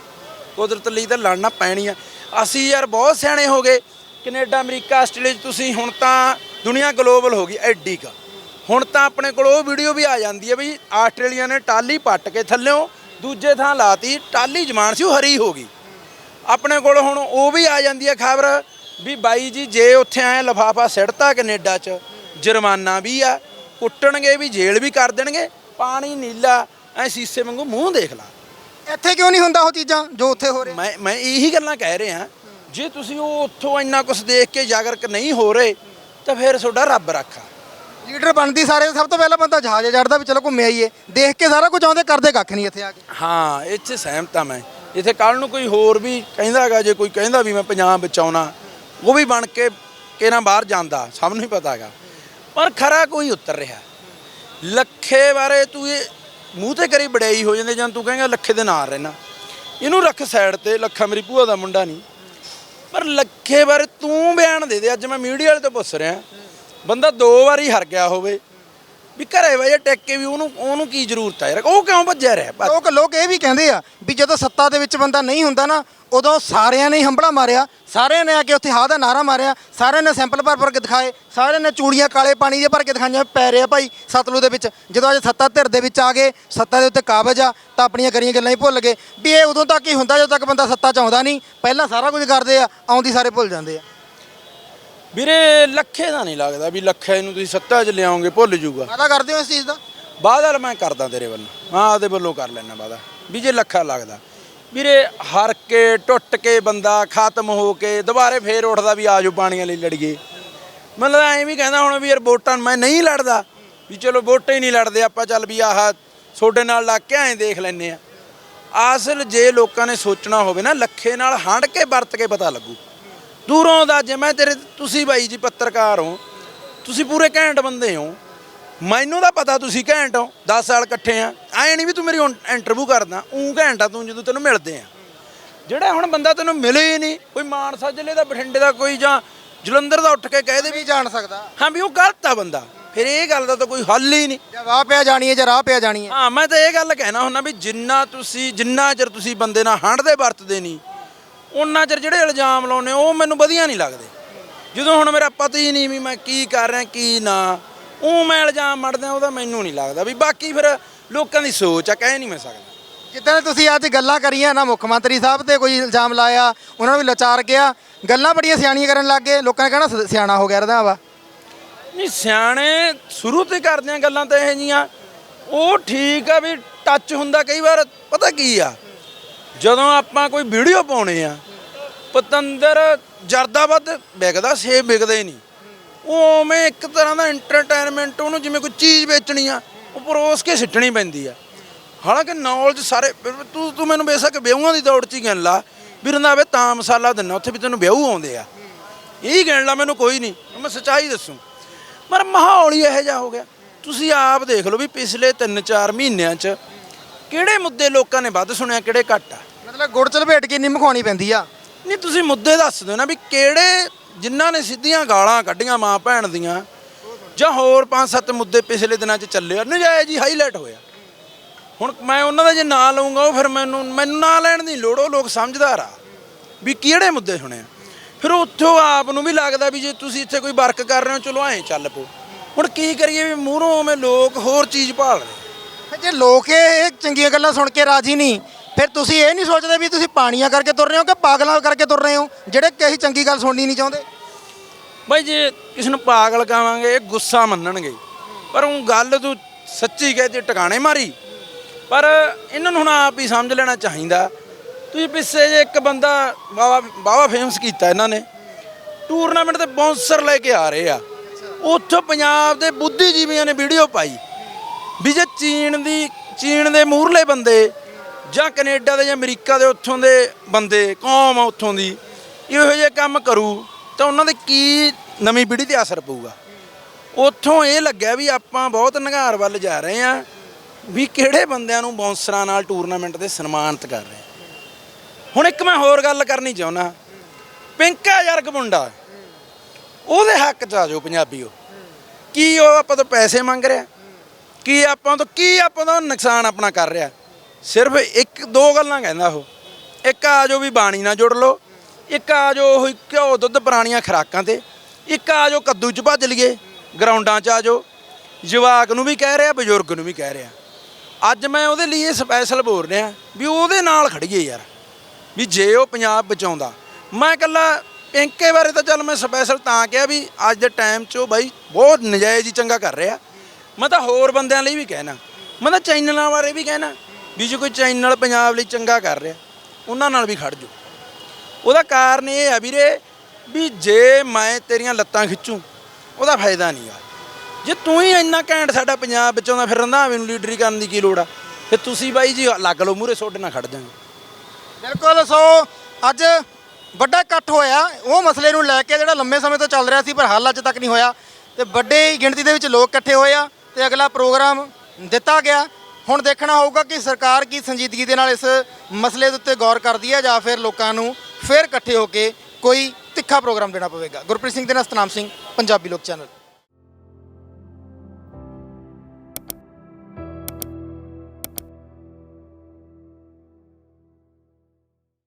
ਕੁਦਰਤ ਲਈ ਤਾਂ ਲੜਨਾ ਪੈਣੀ ਆ। ਅਸੀਂ ਯਾਰ ਬਹੁਤ ਸਿਆਣੇ ਹੋ ਗਏ। ਕੈਨੇਡਾ, ਅਮਰੀਕਾ, ਆਸਟ੍ਰੇਲੀਆ 'ਚ ਤੁਸੀਂ ਹੁਣ ਤਾਂ ਦੁਨੀਆ ਗਲੋਬਲ ਹੋ ਗਈ, ਐਡੀ ਕਾ। ਹੁਣ ਤਾਂ ਆਪਣੇ ਕੋਲ ਉਹ ਵੀਡੀਓ ਵੀ ਆ ਜਾਂਦੀ ਹੈ ਵੀ ਆਸਟ੍ਰੇਲੀਆ ਨੇ ਟਾਲੀ ਪੱਟ ਕੇ ਥੱਲਿਓਂ ਦੂਜੇ ਥਾਂ ਲਾਤੀ ਟਾਲੀ ਜਮਾਨ ਸੀ ਉਹ ਹਰੀ ਹੋ ਗਈ। ਆਪਣੇ ਕੋਲ ਹੁਣ ਉਹ ਵੀ ਆ ਜਾਂਦੀ ਹੈ ਖਬਰ ਵੀ ਬਾਈ ਜੀ ਜੇ ਉੱਥੇ ਆਏ ਲਫਾਫਾ ਸਿੱਟਤਾ ਕੈਨੇਡਾ 'ਚ ਜੁਰਮਾਨਾ ਵੀ ਆ ਕੁੱਟਣਗੇ ਵੀ ਜੇਲ੍ਹ ਵੀ ਕਰ ਦੇਣਗੇ ਪਾਣੀ ਨੀਲਾ ਐ ਸੀਸੇ ਵਾਂਗੂ ਮੂੰਹ ਦੇਖ ਲਾ। ਇੱਥੇ ਕਿਉਂ ਨਹੀਂ ਹੁੰਦਾ ਉਹ ਚੀਜ਼ਾਂ ਜੋ ਉੱਥੇ ਹੋ ਰਿਹਾ ਮੈਂ ਮੈਂ ਇਹੀ ਗੱਲਾਂ ਕਹਿ ਰਿਹਾ ਜੇ ਤੁਸੀਂ ਉਹ ਉੱਥੋਂ ਇੰਨਾ ਕੁਝ ਦੇਖ ਕੇ ਜਾਗਰਕ ਨਹੀਂ ਹੋ ਰਹੇ ਤਾਂ ਫਿਰ ਤੁਹਾਡਾ ਰੱਬ ਰੱਖਾ। ਲੀਡਰ ਬਣਦੀ ਸਾਰੇ, ਸਭ ਤੋਂ ਪਹਿਲਾਂ ਬੰਦਾ ਜਹਾਜ਼ ਚੜਦਾ ਵੀ ਚਲੋ ਘੁੰਮੇ ਆਈਏ। ਦੇਖ ਕੇ ਸਾਰਾ ਕੁਝ ਆਉਂਦੇ, ਕਰਦੇ ਕੱਖ ਨਹੀਂ ਇੱਥੇ ਆ ਕੇ। ਹਾਂ, ਇਹ 'ਚ ਸਹਿਮਤ ਹਾਂ ਮੈਂ। ਇੱਥੇ ਕੱਲ ਨੂੰ ਕੋਈ ਹੋਰ ਵੀ ਕਹਿੰਦਾ ਹੈਗਾ, ਜੇ ਕੋਈ ਕਹਿੰਦਾ ਵੀ ਮੈਂ ਪੰਜਾਬ ਵਿੱਚ ਆਉਣਾ, ਉਹ ਵੀ ਬਣ ਕੇ ਕਿਹਨਾਂ ਬਾਹਰ ਜਾਂਦਾ, ਸਭ ਨੂੰ ਹੀ ਪਤਾ ਹੈਗਾ। ਪਰ ਖਰਾ ਕੋਈ ਉਤਰ ਰਿਹਾ। ਲੱਖੇ ਬਾਰੇ ਤੂੰ ਇਹ ਮੂੰਹ ਤੇ ਕਰੀ ਬੜਾਈ ਹੋ ਜਾਂਦੇ ਜਾਂ ਤੂੰ ਕਹੇਂਗਾ ਲੱਖੇ ਦੇ ਨਾਲ ਰਹਿਣਾ। ਇਹਨੂੰ ਰੱਖ ਸਾਈਡ ਤੇ, ਲੱਖਾ ਮੇਰੀ ਭੂਆ ਦਾ ਮੁੰਡਾ ਨਹੀਂ। ਪਰ ਲੱਖੇ ਬਾਰੇ ਤੂੰ ਬਿਆਨ ਦੇ ਦੇ, ਅੱਜ ਮੈਂ ਮੀਡੀਆ ਵਾਲੇ ਤੋਂ ਪੁੱਛ ਰਿਹਾ। ਬੰਦਾ ਦੋ ਵਾਰੀ ਹਰ ਗਿਆ ਹੋਵੇ। ਵੀ ਘਰੇ ਵਜੇ ਟਿਕ ਕੇ ਵੀ ਉਹਨੂੰ ਉਹਨੂੰ ਕੀ ਜ਼ਰੂਰਤ ਆ ਯਾਰ? ਉਹ ਕਿਉਂ ਭੱਜਿਆ ਰਿਹਾ? ਭੱਜ- ਲੋਕ ਲੋਕ ਇਹ ਵੀ ਕਹਿੰਦੇ ਆ ਵੀ ਜਦੋਂ ਸੱਤਾ ਦੇ ਵਿੱਚ ਬੰਦਾ ਨਹੀਂ ਹੁੰਦਾ ਨਾ, ਉਦੋਂ ਸਾਰਿਆਂ ਨੇ ਹੀ ਹੰਬੜਾ ਮਾਰਿਆ। ਸਾਰਿਆਂ ਨੇ ਆ ਕੇ ਉੱਥੇ ਹਾਂ ਦਾ ਨਾਰਾ ਮਾਰਿਆ, ਸਾਰਿਆਂ ਨੇ ਸੈਂਪਲ ਭਰ ਭਰ ਕੇ ਦਿਖਾਏ, ਸਾਰਿਆਂ ਨੇ ਚੂੜੀਆਂ ਕਾਲੇ ਪਾਣੀ ਦੇ ਭਰ ਕੇ ਦਿਖਾਈਆਂ, ਪੈ ਰਿਹਾ ਭਾਈ ਸਤਲੁਜ ਦੇ ਵਿੱਚ। ਜਦੋਂ ਅੱਜ ਸੱਤਾ ਧਿਰ ਦੇ ਵਿੱਚ ਆ ਗਏ, ਸੱਤਾ ਦੇ ਉੱਤੇ ਕਾਬਜ ਆ, ਤਾਂ ਆਪਣੀਆਂ ਕਰੀਆਂ ਗੱਲਾਂ ਹੀ ਭੁੱਲ ਗਏ। ਵੀ ਇਹ ਉਦੋਂ ਤੱਕ ਹੀ ਹੁੰਦਾ ਜਦੋਂ ਤੱਕ ਬੰਦਾ ਸੱਤਾ 'ਚ ਆਉਂਦਾ ਨਹੀਂ। ਪਹਿਲਾਂ ਸਾਰਾ ਕੁਝ ਕਰਦੇ ਆ, ਆਉਂਦੀ ਸਾਰੇ ਭੁੱਲ ਜਾਂਦੇ ਆ। ਵੀਰੇ ਲੱਖੇ ਦਾ ਨਹੀਂ ਲੱਗਦਾ ਵੀ ਲੱਖੇ ਨੂੰ ਤੁਸੀਂ ਸੱਤਾ 'ਚ ਲਿਆਓਗੇ ਭੁੱਲ ਜੂਗਾ ਵਾਦਾ ਕਰਦੇ ਹੋ ਇਸ ਚੀਜ਼ ਦਾ? ਵਾਅਦਾ ਮੈਂ ਕਰਦਾ ਤੇਰੇ ਵੱਲੋਂ। ਮੈਂ ਆਪਦੇ ਵੱਲੋਂ ਕਰ ਲੈਣਾ ਵਾਅਦਾ ਵੀ ਜੇ ਲੱਖਾ ਲੱਗਦਾ। ਵੀਰੇ ਹਰ ਕੇ ਟੁੱਟ ਕੇ ਬੰਦਾ ਖਤਮ ਹੋ ਕੇ ਦੁਬਾਰੇ ਫੇਰ ਉੱਠਦਾ ਵੀ ਆਜੋ ਪਾਣੀਆਂ ਲਈ ਲੜੀਏ। ਮਤਲਬ ਐਂ ਵੀ ਕਹਿੰਦਾ ਹੁਣ ਵੀ ਯਾਰ ਵੋਟਾਂ ਮੈਂ ਨਹੀਂ ਲੜਦਾ ਵੀ ਚਲੋ ਵੋਟਾਂ ਹੀ ਨਹੀਂ ਲੜਦੇ ਆਪਾਂ ਚੱਲ ਵੀ ਆਹ ਤੁਹਾਡੇ ਨਾਲ ਲੱਗ ਕੇ ਐਂ ਦੇਖ ਲੈਨੇ ਆ। ਅਸਲ ਜੇ ਲੋਕਾਂ ਨੇ ਸੋਚਣਾ ਹੋਵੇ ਨਾ ਲੱਖੇ ਨਾਲ ਹੰਡ ਕੇ ਵਰਤ ਕੇ ਪਤਾ ਲੱਗੂ। ਦੂਰੋਂ ਦਾ ਜੇ ਮੈਂ ਤੇਰੇ ਤੁਸੀਂ ਬਾਈ ਜੀ ਪੱਤਰਕਾਰ ਹੋ ਤੁਸੀਂ ਪੂਰੇ ਘੈਂਟ ਬੰਦੇ ਹੋ। ਮੈਨੂੰ ਤਾਂ ਪਤਾ ਤੁਸੀਂ ਘੈਂਟ ਹੋ 10 ਸਾਲ ਇਕੱਠੇ ਆ। ਐਂ ਨਹੀਂ ਵੀ ਤੂੰ ਮੇਰੀ ਇੰਟਰਵਿਊ ਕਰਦਾ ਉਂ ਘੈਂਟ ਆ ਤੂੰ ਜਦੋਂ ਤੈਨੂੰ ਮਿਲਦੇ ਆ। ਜਿਹੜਾ ਹੁਣ ਬੰਦਾ ਤੈਨੂੰ ਮਿਲੇ ਹੀ ਨਹੀਂ ਕੋਈ ਮਾਨਸਾ ਜ਼ਿਲ੍ਹੇ ਦਾ ਬਠਿੰਡੇ ਦਾ ਕੋਈ ਜਾਂ ਜਲੰਧਰ ਦਾ ਉੱਠ ਕੇ ਕਹਿ ਦੇ ਵੀ ਜਾਣ ਸਕਦਾ। ਹਾਂ ਵੀ ਉਹ ਗਲਤ ਆ ਬੰਦਾ। ਫਿਰ ਇਹ ਗੱਲ ਦਾ ਤਾਂ ਕੋਈ ਹੱਲ ਹੀ ਨਹੀਂ ਜਾਂ ਵਾਹ ਪਿਆ ਜਾਣੀ ਹੈ ਜਾਂ ਰਾਹ ਪਿਆ ਜਾਣੀ ਹੈ। ਹਾਂ ਮੈਂ ਤਾਂ ਇਹ ਗੱਲ ਕਹਿਣਾ ਹੁੰਦਾ ਵੀ ਜਿੰਨਾ ਤੁਸੀਂ ਜਿੰਨਾ ਚਿਰ ਤੁਸੀਂ ਬੰਦੇ ਨਾਲ ਹੰਡਦੇ ਵਰਤਦੇ ਨਹੀਂ ਉਹਨਾਂ ਚਿਰ ਜਿਹੜੇ ਇਲਜ਼ਾਮ ਲਾਉਨੇ ਉਹ ਮੈਨੂੰ ਵਧੀਆ ਨਹੀਂ ਲੱਗਦੇ। ਜਦੋਂ ਹੁਣ ਮੇਰਾ ਪਤਾ ਹੀ ਨਹੀਂ ਵੀ ਮੈਂ ਕੀ ਕਰ ਰਿਹਾ ਕੀ ਨਾ ਉਹ ਮੈਂ ਇਲਜ਼ਾਮ ਮੜਦਾ ਉਹਦਾ ਮੈਨੂੰ ਨਹੀਂ ਲੱਗਦਾ। ਵੀ ਬਾਕੀ ਫਿਰ ਲੋਕਾਂ ਦੀ ਸੋਚ ਆ ਕਹਿ ਨਹੀਂ ਮੈਂ ਸਕਦਾ। ਜਿੱਦਾਂ ਤੁਸੀਂ ਅੱਜ ਗੱਲਾਂ ਕਰੀਆਂ ਨਾ ਮੁੱਖ ਮੰਤਰੀ ਸਾਹਿਬ ਤੇ ਕੋਈ ਇਲਜ਼ਾਮ ਲਾਇਆ ਉਹਨਾਂ ਨੂੰ ਵੀ ਲਾਚਾਰ ਗਿਆ ਗੱਲਾਂ ਬੜੀਆਂ ਸਿਆਣੀਆਂ ਕਰਨ ਲੱਗ ਗਏ ਲੋਕਾਂ ਨੇ ਕਹਿਣਾ ਸਿਆਣਾ ਹੋ ਗਿਆ ਵਾ ਨਹੀਂ ਸਿਆਣੇ ਸ਼ੁਰੂ ਤੋਂ ਕਰਦੇ ਆ ਗੱਲਾਂ ਤਾਂ ਇਹ ਜੀਆਂ ਉਹ ਠੀਕ ਆ ਵੀ ਟੱਚ ਹੁੰਦਾ ਕਈ ਵਾਰ ਪਤਾ ਕੀ ਆ? ਜਦੋਂ ਆਪਾਂ ਕੋਈ ਵੀਡੀਓ ਪਾਉਣੇ ਆ, ਪਤੰਦਰ ਜਰਦਾ ਵੱਧ ਵਿਕਦਾ, ਸੇਬ ਵਿਕਦਾ ਹੀ ਨਹੀਂ। ਉਹ ਉਵੇਂ ਇੱਕ ਤਰ੍ਹਾਂ ਦਾ ਐਂਟਰਟੇਨਮੈਂਟ ਉਹਨੂੰ ਜਿਵੇਂ ਕੋਈ ਚੀਜ਼ ਵੇਚਣੀ ਆ ਉਹ ਪਰੋਸ ਕੇ ਸਿੱਟਣੀ ਪੈਂਦੀ ਆ। ਹਾਲਾਂਕਿ ਨੌਲੇਜ ਸਾਰੇ, ਤੂੰ ਤੂੰ ਮੈਨੂੰ ਬੇਸ਼ੱਕ ਵਿਆਹਾਂ ਦੀ ਦੌੜ 'ਚ ਹੀ ਗਿਣ ਲਾ, ਵੀ ਰੰਦਾਵੇ ਤਾਂ ਮਸਾਲਾ ਦਿੰਨਾ, ਉੱਥੇ ਵੀ ਤੈਨੂੰ ਵਿਆਹ ਆਉਂਦੇ ਆ। ਇਹ ਗਿਣ ਲਾ, ਮੈਨੂੰ ਕੋਈ ਨਹੀਂ, ਮੈਂ ਸੱਚਾਈ ਦੱਸੂ। ਪਰ ਮਾਹੌਲ ਹੀ ਇਹੋ ਜਿਹਾ ਹੋ ਗਿਆ। ਤੁਸੀਂ ਆਪ ਦੇਖ ਲਓ ਵੀ ਪਿਛਲੇ 3-4 ਮਹੀਨਿਆਂ 'ਚ ਕਿਹੜੇ ਮੁੱਦੇ ਲੋਕਾਂ ਨੇ ਵੱਧ ਸੁਣਿਆ, ਕਿਹੜੇ ਘੱਟ ਆ। ਮਤਲਬ ਗੁੜ ਚ ਲਪੇਟ ਕੇ ਨਿੰਮ ਖਾਣੀ ਪੈਂਦੀ ਆ। ਨਹੀਂ ਤੁਸੀਂ ਮੁੱਦੇ ਦੱਸ ਦਿਓ ਨਾ ਵੀ ਕਿਹੜੇ ਜਿਨ੍ਹਾਂ ਨੇ ਸਿੱਧੀਆਂ ਗਾਲਾਂ ਕੱਢੀਆਂ ਮਾਂ ਭੈਣ ਦੀਆਂ ਜਾਂ ਹੋਰ ਪੰਜ ਸੱਤ ਮੁੱਦੇ ਪਿਛਲੇ ਦਿਨਾਂ 'ਚ ਚੱਲੇ ਆ। ਨਜਾਇਜ਼ ਹੀ ਹਾਈਲਾਈਟ ਹੋਇਆ ਹੁਣ ਮੈਂ ਉਹਨਾਂ ਦਾ ਜੇ ਨਾਂ ਲਵਾਂਗਾ ਉਹ ਫਿਰ ਮੈਨੂੰ ਮੈਨੂੰ ਨਾਂ ਲੈਣ ਦੀ ਲੋੜ ਉਹ ਲੋਕ ਸਮਝਦਾਰ ਆ ਵੀ ਕਿਹੜੇ ਮੁੱਦੇ ਸੁਣੇ ਆ। ਫਿਰ ਉੱਥੋਂ ਆਪ ਨੂੰ ਵੀ ਲੱਗਦਾ ਵੀ ਜੇ ਤੁਸੀਂ ਇੱਥੇ ਕੋਈ ਵਰਕ ਕਰ ਰਹੇ ਹੋ ਚਲੋ ਐਂ ਚੱਲ ਪਓ ਹੁਣ ਕੀ ਕਰੀਏ ਵੀ ਮੂਹਰੋਂ ਉਵੇਂ ਲੋਕ ਹੋਰ ਚੀਜ਼ ਭਾਲ ਰਹੇ ਜੇ ਲੋਕ ਇਹ ਚੰਗੀਆਂ ਗੱਲਾਂ ਸੁਣ ਕੇ ਰਾਜੀ ਨਹੀਂ ਫਿਰ ਤੁਸੀਂ ਇਹ ਨਹੀਂ ਸੋਚਦੇ ਵੀ ਤੁਸੀਂ ਪਾਣੀਆਂ ਕਰਕੇ ਤੁਰ ਰਹੇ ਹੋ ਕਿ ਪਾਗਲਾਂ ਕਰਕੇ ਤੁਰ ਰਹੇ ਹੋ? ਜਿਹੜੇ ਕਿਸੇ ਚੰਗੀ ਗੱਲ ਸੁਣਨੀ ਨਹੀਂ ਚਾਹੁੰਦੇ। ਬਾਈ ਜੇ ਕਿਸੇ ਨੂੰ ਪਾਗਲ ਕਹਾਂਗੇ, ਇਹ ਗੁੱਸਾ ਮੰਨਣਗੇ। ਪਰ ਉਹ ਗੱਲ ਤੂੰ ਸੱਚੀ ਕਹਿ ਤੇ ਟਿਕਾਣੇ ਮਾਰੀ। ਪਰ ਇਹਨਾਂ ਨੂੰ ਹੁਣ ਆਪ ਹੀ ਸਮਝ ਲੈਣਾ ਚਾਹੀਦਾ। ਤੁਸੀਂ ਪਿੱਛੇ ਜੇ ਇੱਕ ਬੰਦਾ ਬਾਵਾ ਬਾਵਾ ਫੇਮਸ ਕੀਤਾ ਇਹਨਾਂ ਨੇ। ਟੂਰਨਾਮੈਂਟ ਤੇ ਬਾਉਂਸਰ ਲੈ ਕੇ ਆ ਰਹੇ ਆ। ਉੱਥੋਂ ਪੰਜਾਬ ਦੇ ਬੁੱਧੀਜੀਵੀਆਂ ਨੇ ਵੀਡੀਓ ਪਾਈ। ਵੀ ਜੇ ਚੀਨ ਦੀ, ਚੀਨ ਦੇ ਮੂਹਰਲੇ ਬੰਦੇ ਜਾਂ ਕੈਨੇਡਾ ਦੇ ਜਾਂ ਅਮਰੀਕਾ ਦੇ ਉੱਥੋਂ ਦੇ ਬੰਦੇ, ਕੌਮ ਆ ਉੱਥੋਂ ਦੀ, ਇਹੋ ਜਿਹੇ ਕੰਮ ਕਰੂ ਤਾਂ ਉਹਨਾਂ ਦੇ ਕੀ ਨਵੀਂ ਪੀੜ੍ਹੀ ਤੇ ਅਸਰ ਪਊਗਾ। ਉੱਥੋਂ ਇਹ ਲੱਗਿਆ ਵੀ ਆਪਾਂ ਬਹੁਤ ਨਿਘਾਰ ਵੱਲ ਜਾ ਰਹੇ ਆ ਵੀ ਕਿਹੜੇ ਬੰਦਿਆਂ ਨੂੰ ਬਾਉਂਸਰਾਂ ਨਾਲ ਟੂਰਨਾਮੈਂਟ ਦੇ ਸਨਮਾਨਿਤ ਕਰ ਰਹੇ ਹੁਣ ਇੱਕ ਮੈਂ ਹੋਰ ਗੱਲ ਕਰਨੀ ਚਾਹੁੰਦਾ। ਪਿੰਕਾ ਯਰਗ ਮੁੰਡਾ, ਉਹਦੇ ਹੱਕ 'ਚ ਆ ਜਾਓ ਪੰਜਾਬੀਓ। ਕੀ ਉਹ ਆਪਾਂ ਤੋਂ ਪੈਸੇ ਮੰਗ ਰਿਹਾ? ਕੀ ਆਪਾਂ ਤੋਂ, ਕੀ ਆਪਾਂ ਦਾ ਨੁਕਸਾਨ ਆਪਣਾ ਕਰ ਰਿਹਾ? ਸਿਰਫ ਇੱਕ, ਦੋ ਗੱਲਾਂ ਕਹਿੰਦਾ ਉਹ। ਇੱਕ ਆ ਜਾਓ ਵੀ ਬਾਣੀ ਨਾਲ ਜੁੜ ਲਓ, ਇੱਕ ਆ ਜਾਓ ਉਹ ਘਿਓ ਦੁੱਧ ਪੁਰਾਣੀਆਂ ਖੁਰਾਕਾਂ ਤੇ, ਇੱਕ ਆ ਜਾਓ ਕੱਦੂ 'ਚ ਭੱਜ ਲਈਏ ਗਰਾਊਂਡਾਂ 'ਚ ਆ ਜਾਓ ਜਵਾਕ ਨੂੰ ਵੀ ਕਹਿ ਰਿਹਾ, ਬਜ਼ੁਰਗ ਨੂੰ ਵੀ ਕਹਿ ਰਿਹਾ। ਅੱਜ ਮੈਂ ਉਹਦੇ ਲਈ ਇਹ ਸਪੈਸ਼ਲ ਬੋਲ ਰਿਹਾ ਵੀ ਉਹਦੇ ਨਾਲ ਖੜੀਏ ਯਾਰ, ਵੀ ਜੇ ਉਹ ਪੰਜਾਬ ਬਚਾਉਂਦਾ। ਮੈਂ ਇਕੱਲਾ ਪਿੰਕੇ ਬਾਰੇ ਤਾਂ ਚੱਲ ਮੈਂ ਸਪੈਸ਼ਲ ਤਾਂ ਕਿਹਾ ਵੀ ਅੱਜ ਦੇ ਟਾਈਮ 'ਚ ਉਹ ਬਾਈ ਬਹੁਤ ਨਜਾਇਜ਼ ਹੀ ਚੰਗਾ ਕਰ ਰਿਹਾ। ਮੈਂ ਤਾਂ ਹੋਰ ਬੰਦਿਆਂ ਲਈ ਵੀ ਕਹਿਣਾ। ਮੈਂ ਤਾਂ ਚੈਨਲਾਂ ਬਾਰੇ ਵੀ ਕਹਿਣਾ। ਵੀ ਜੇ ਕੋਈ ਚੈਨਲ ਪੰਜਾਬ ਲਈ ਚੰਗਾ ਕਰ ਰਿਹਾ, ਉਹਨਾਂ ਨਾਲ ਵੀ ਖੜ ਜਾਓ। ਉਹਦਾ ਕਾਰਨ ਇਹ ਆ ਵੀਰੇ ਵੀ ਜੇ ਮੈਂ ਤੇਰੀਆਂ ਲੱਤਾਂ ਖਿੱਚੂ, ਉਹਦਾ ਫਾਇਦਾ ਨਹੀਂ ਆ। ਜੇ ਤੂੰ ਹੀ ਇੰਨਾ ਘੈਂਟ ਸਾਡਾ ਪੰਜਾਬ ਬਚਾਉਂਦਾ, ਫਿਰ ਰੰਧਾਵੇ ਨੂੰ ਲੀਡਰੀ ਕਰਨ ਦੀ ਕੀ ਲੋੜ ਆ? ਫਿਰ ਤੁਸੀਂ ਬਾਈ ਜੀ ਲੱਗ ਲਓ ਮੂਰੇ ਸੋਡੇ ਨਾਲ ਖੜ ਜਾਾਂਗੇ। ਬਿਲਕੁਲ, ਸੋ ਅੱਜ ਵੱਡਾ ਇਕੱਠ ਹੋਇਆ। ਉਹ ਮਸਲੇ ਨੂੰ ਲੈ ਕੇ ਜਿਹੜਾ ਲੰਮੇ ਸਮੇਂ ਤੋਂ ਚੱਲ ਰਿਹਾ ਸੀ, ਪਰ ਹੱਲ ਅੱਜ ਤੱਕ ਨਹੀਂ ਹੋਇਆ। ਤੇ ਵੱਡੇ ਗਿਣਤੀ ਦੇ ਵਿੱਚ ਲੋਕ ਇਕੱਠੇ ਹੋਏ ਆ ਤੇ ਅਗਲਾ ਪ੍ਰੋਗਰਾਮ ਦਿੱਤਾ ਗਿਆ। ਹੁਣ ਦੇਖਣਾ ਹੋਊਗਾ ਕਿ ਸਰਕਾਰ ਕੀ ਸੰਜੀਦਗੀ ਦੇ ਨਾਲ ਇਸ ਮਸਲੇ ਦੇ ਉੱਤੇ ਗੌਰ ਕਰਦੀ ਹੈ ਜਾਂ ਫਿਰ ਲੋਕਾਂ ਨੂੰ ਫਿਰ ਇਕੱਠੇ ਹੋ ਕੇ ਕੋਈ ਤਿੱਖਾ ਪ੍ਰੋਗਰਾਮ ਦੇਣਾ ਪਵੇਗਾ। ਗੁਰਪ੍ਰੀਤ ਸਿੰਘ ਦੇ ਨਾਲ ਸਤਨਾਮ ਸਿੰਘ, ਪੰਜਾਬੀ ਲੋਕ ਚੈਨਲ।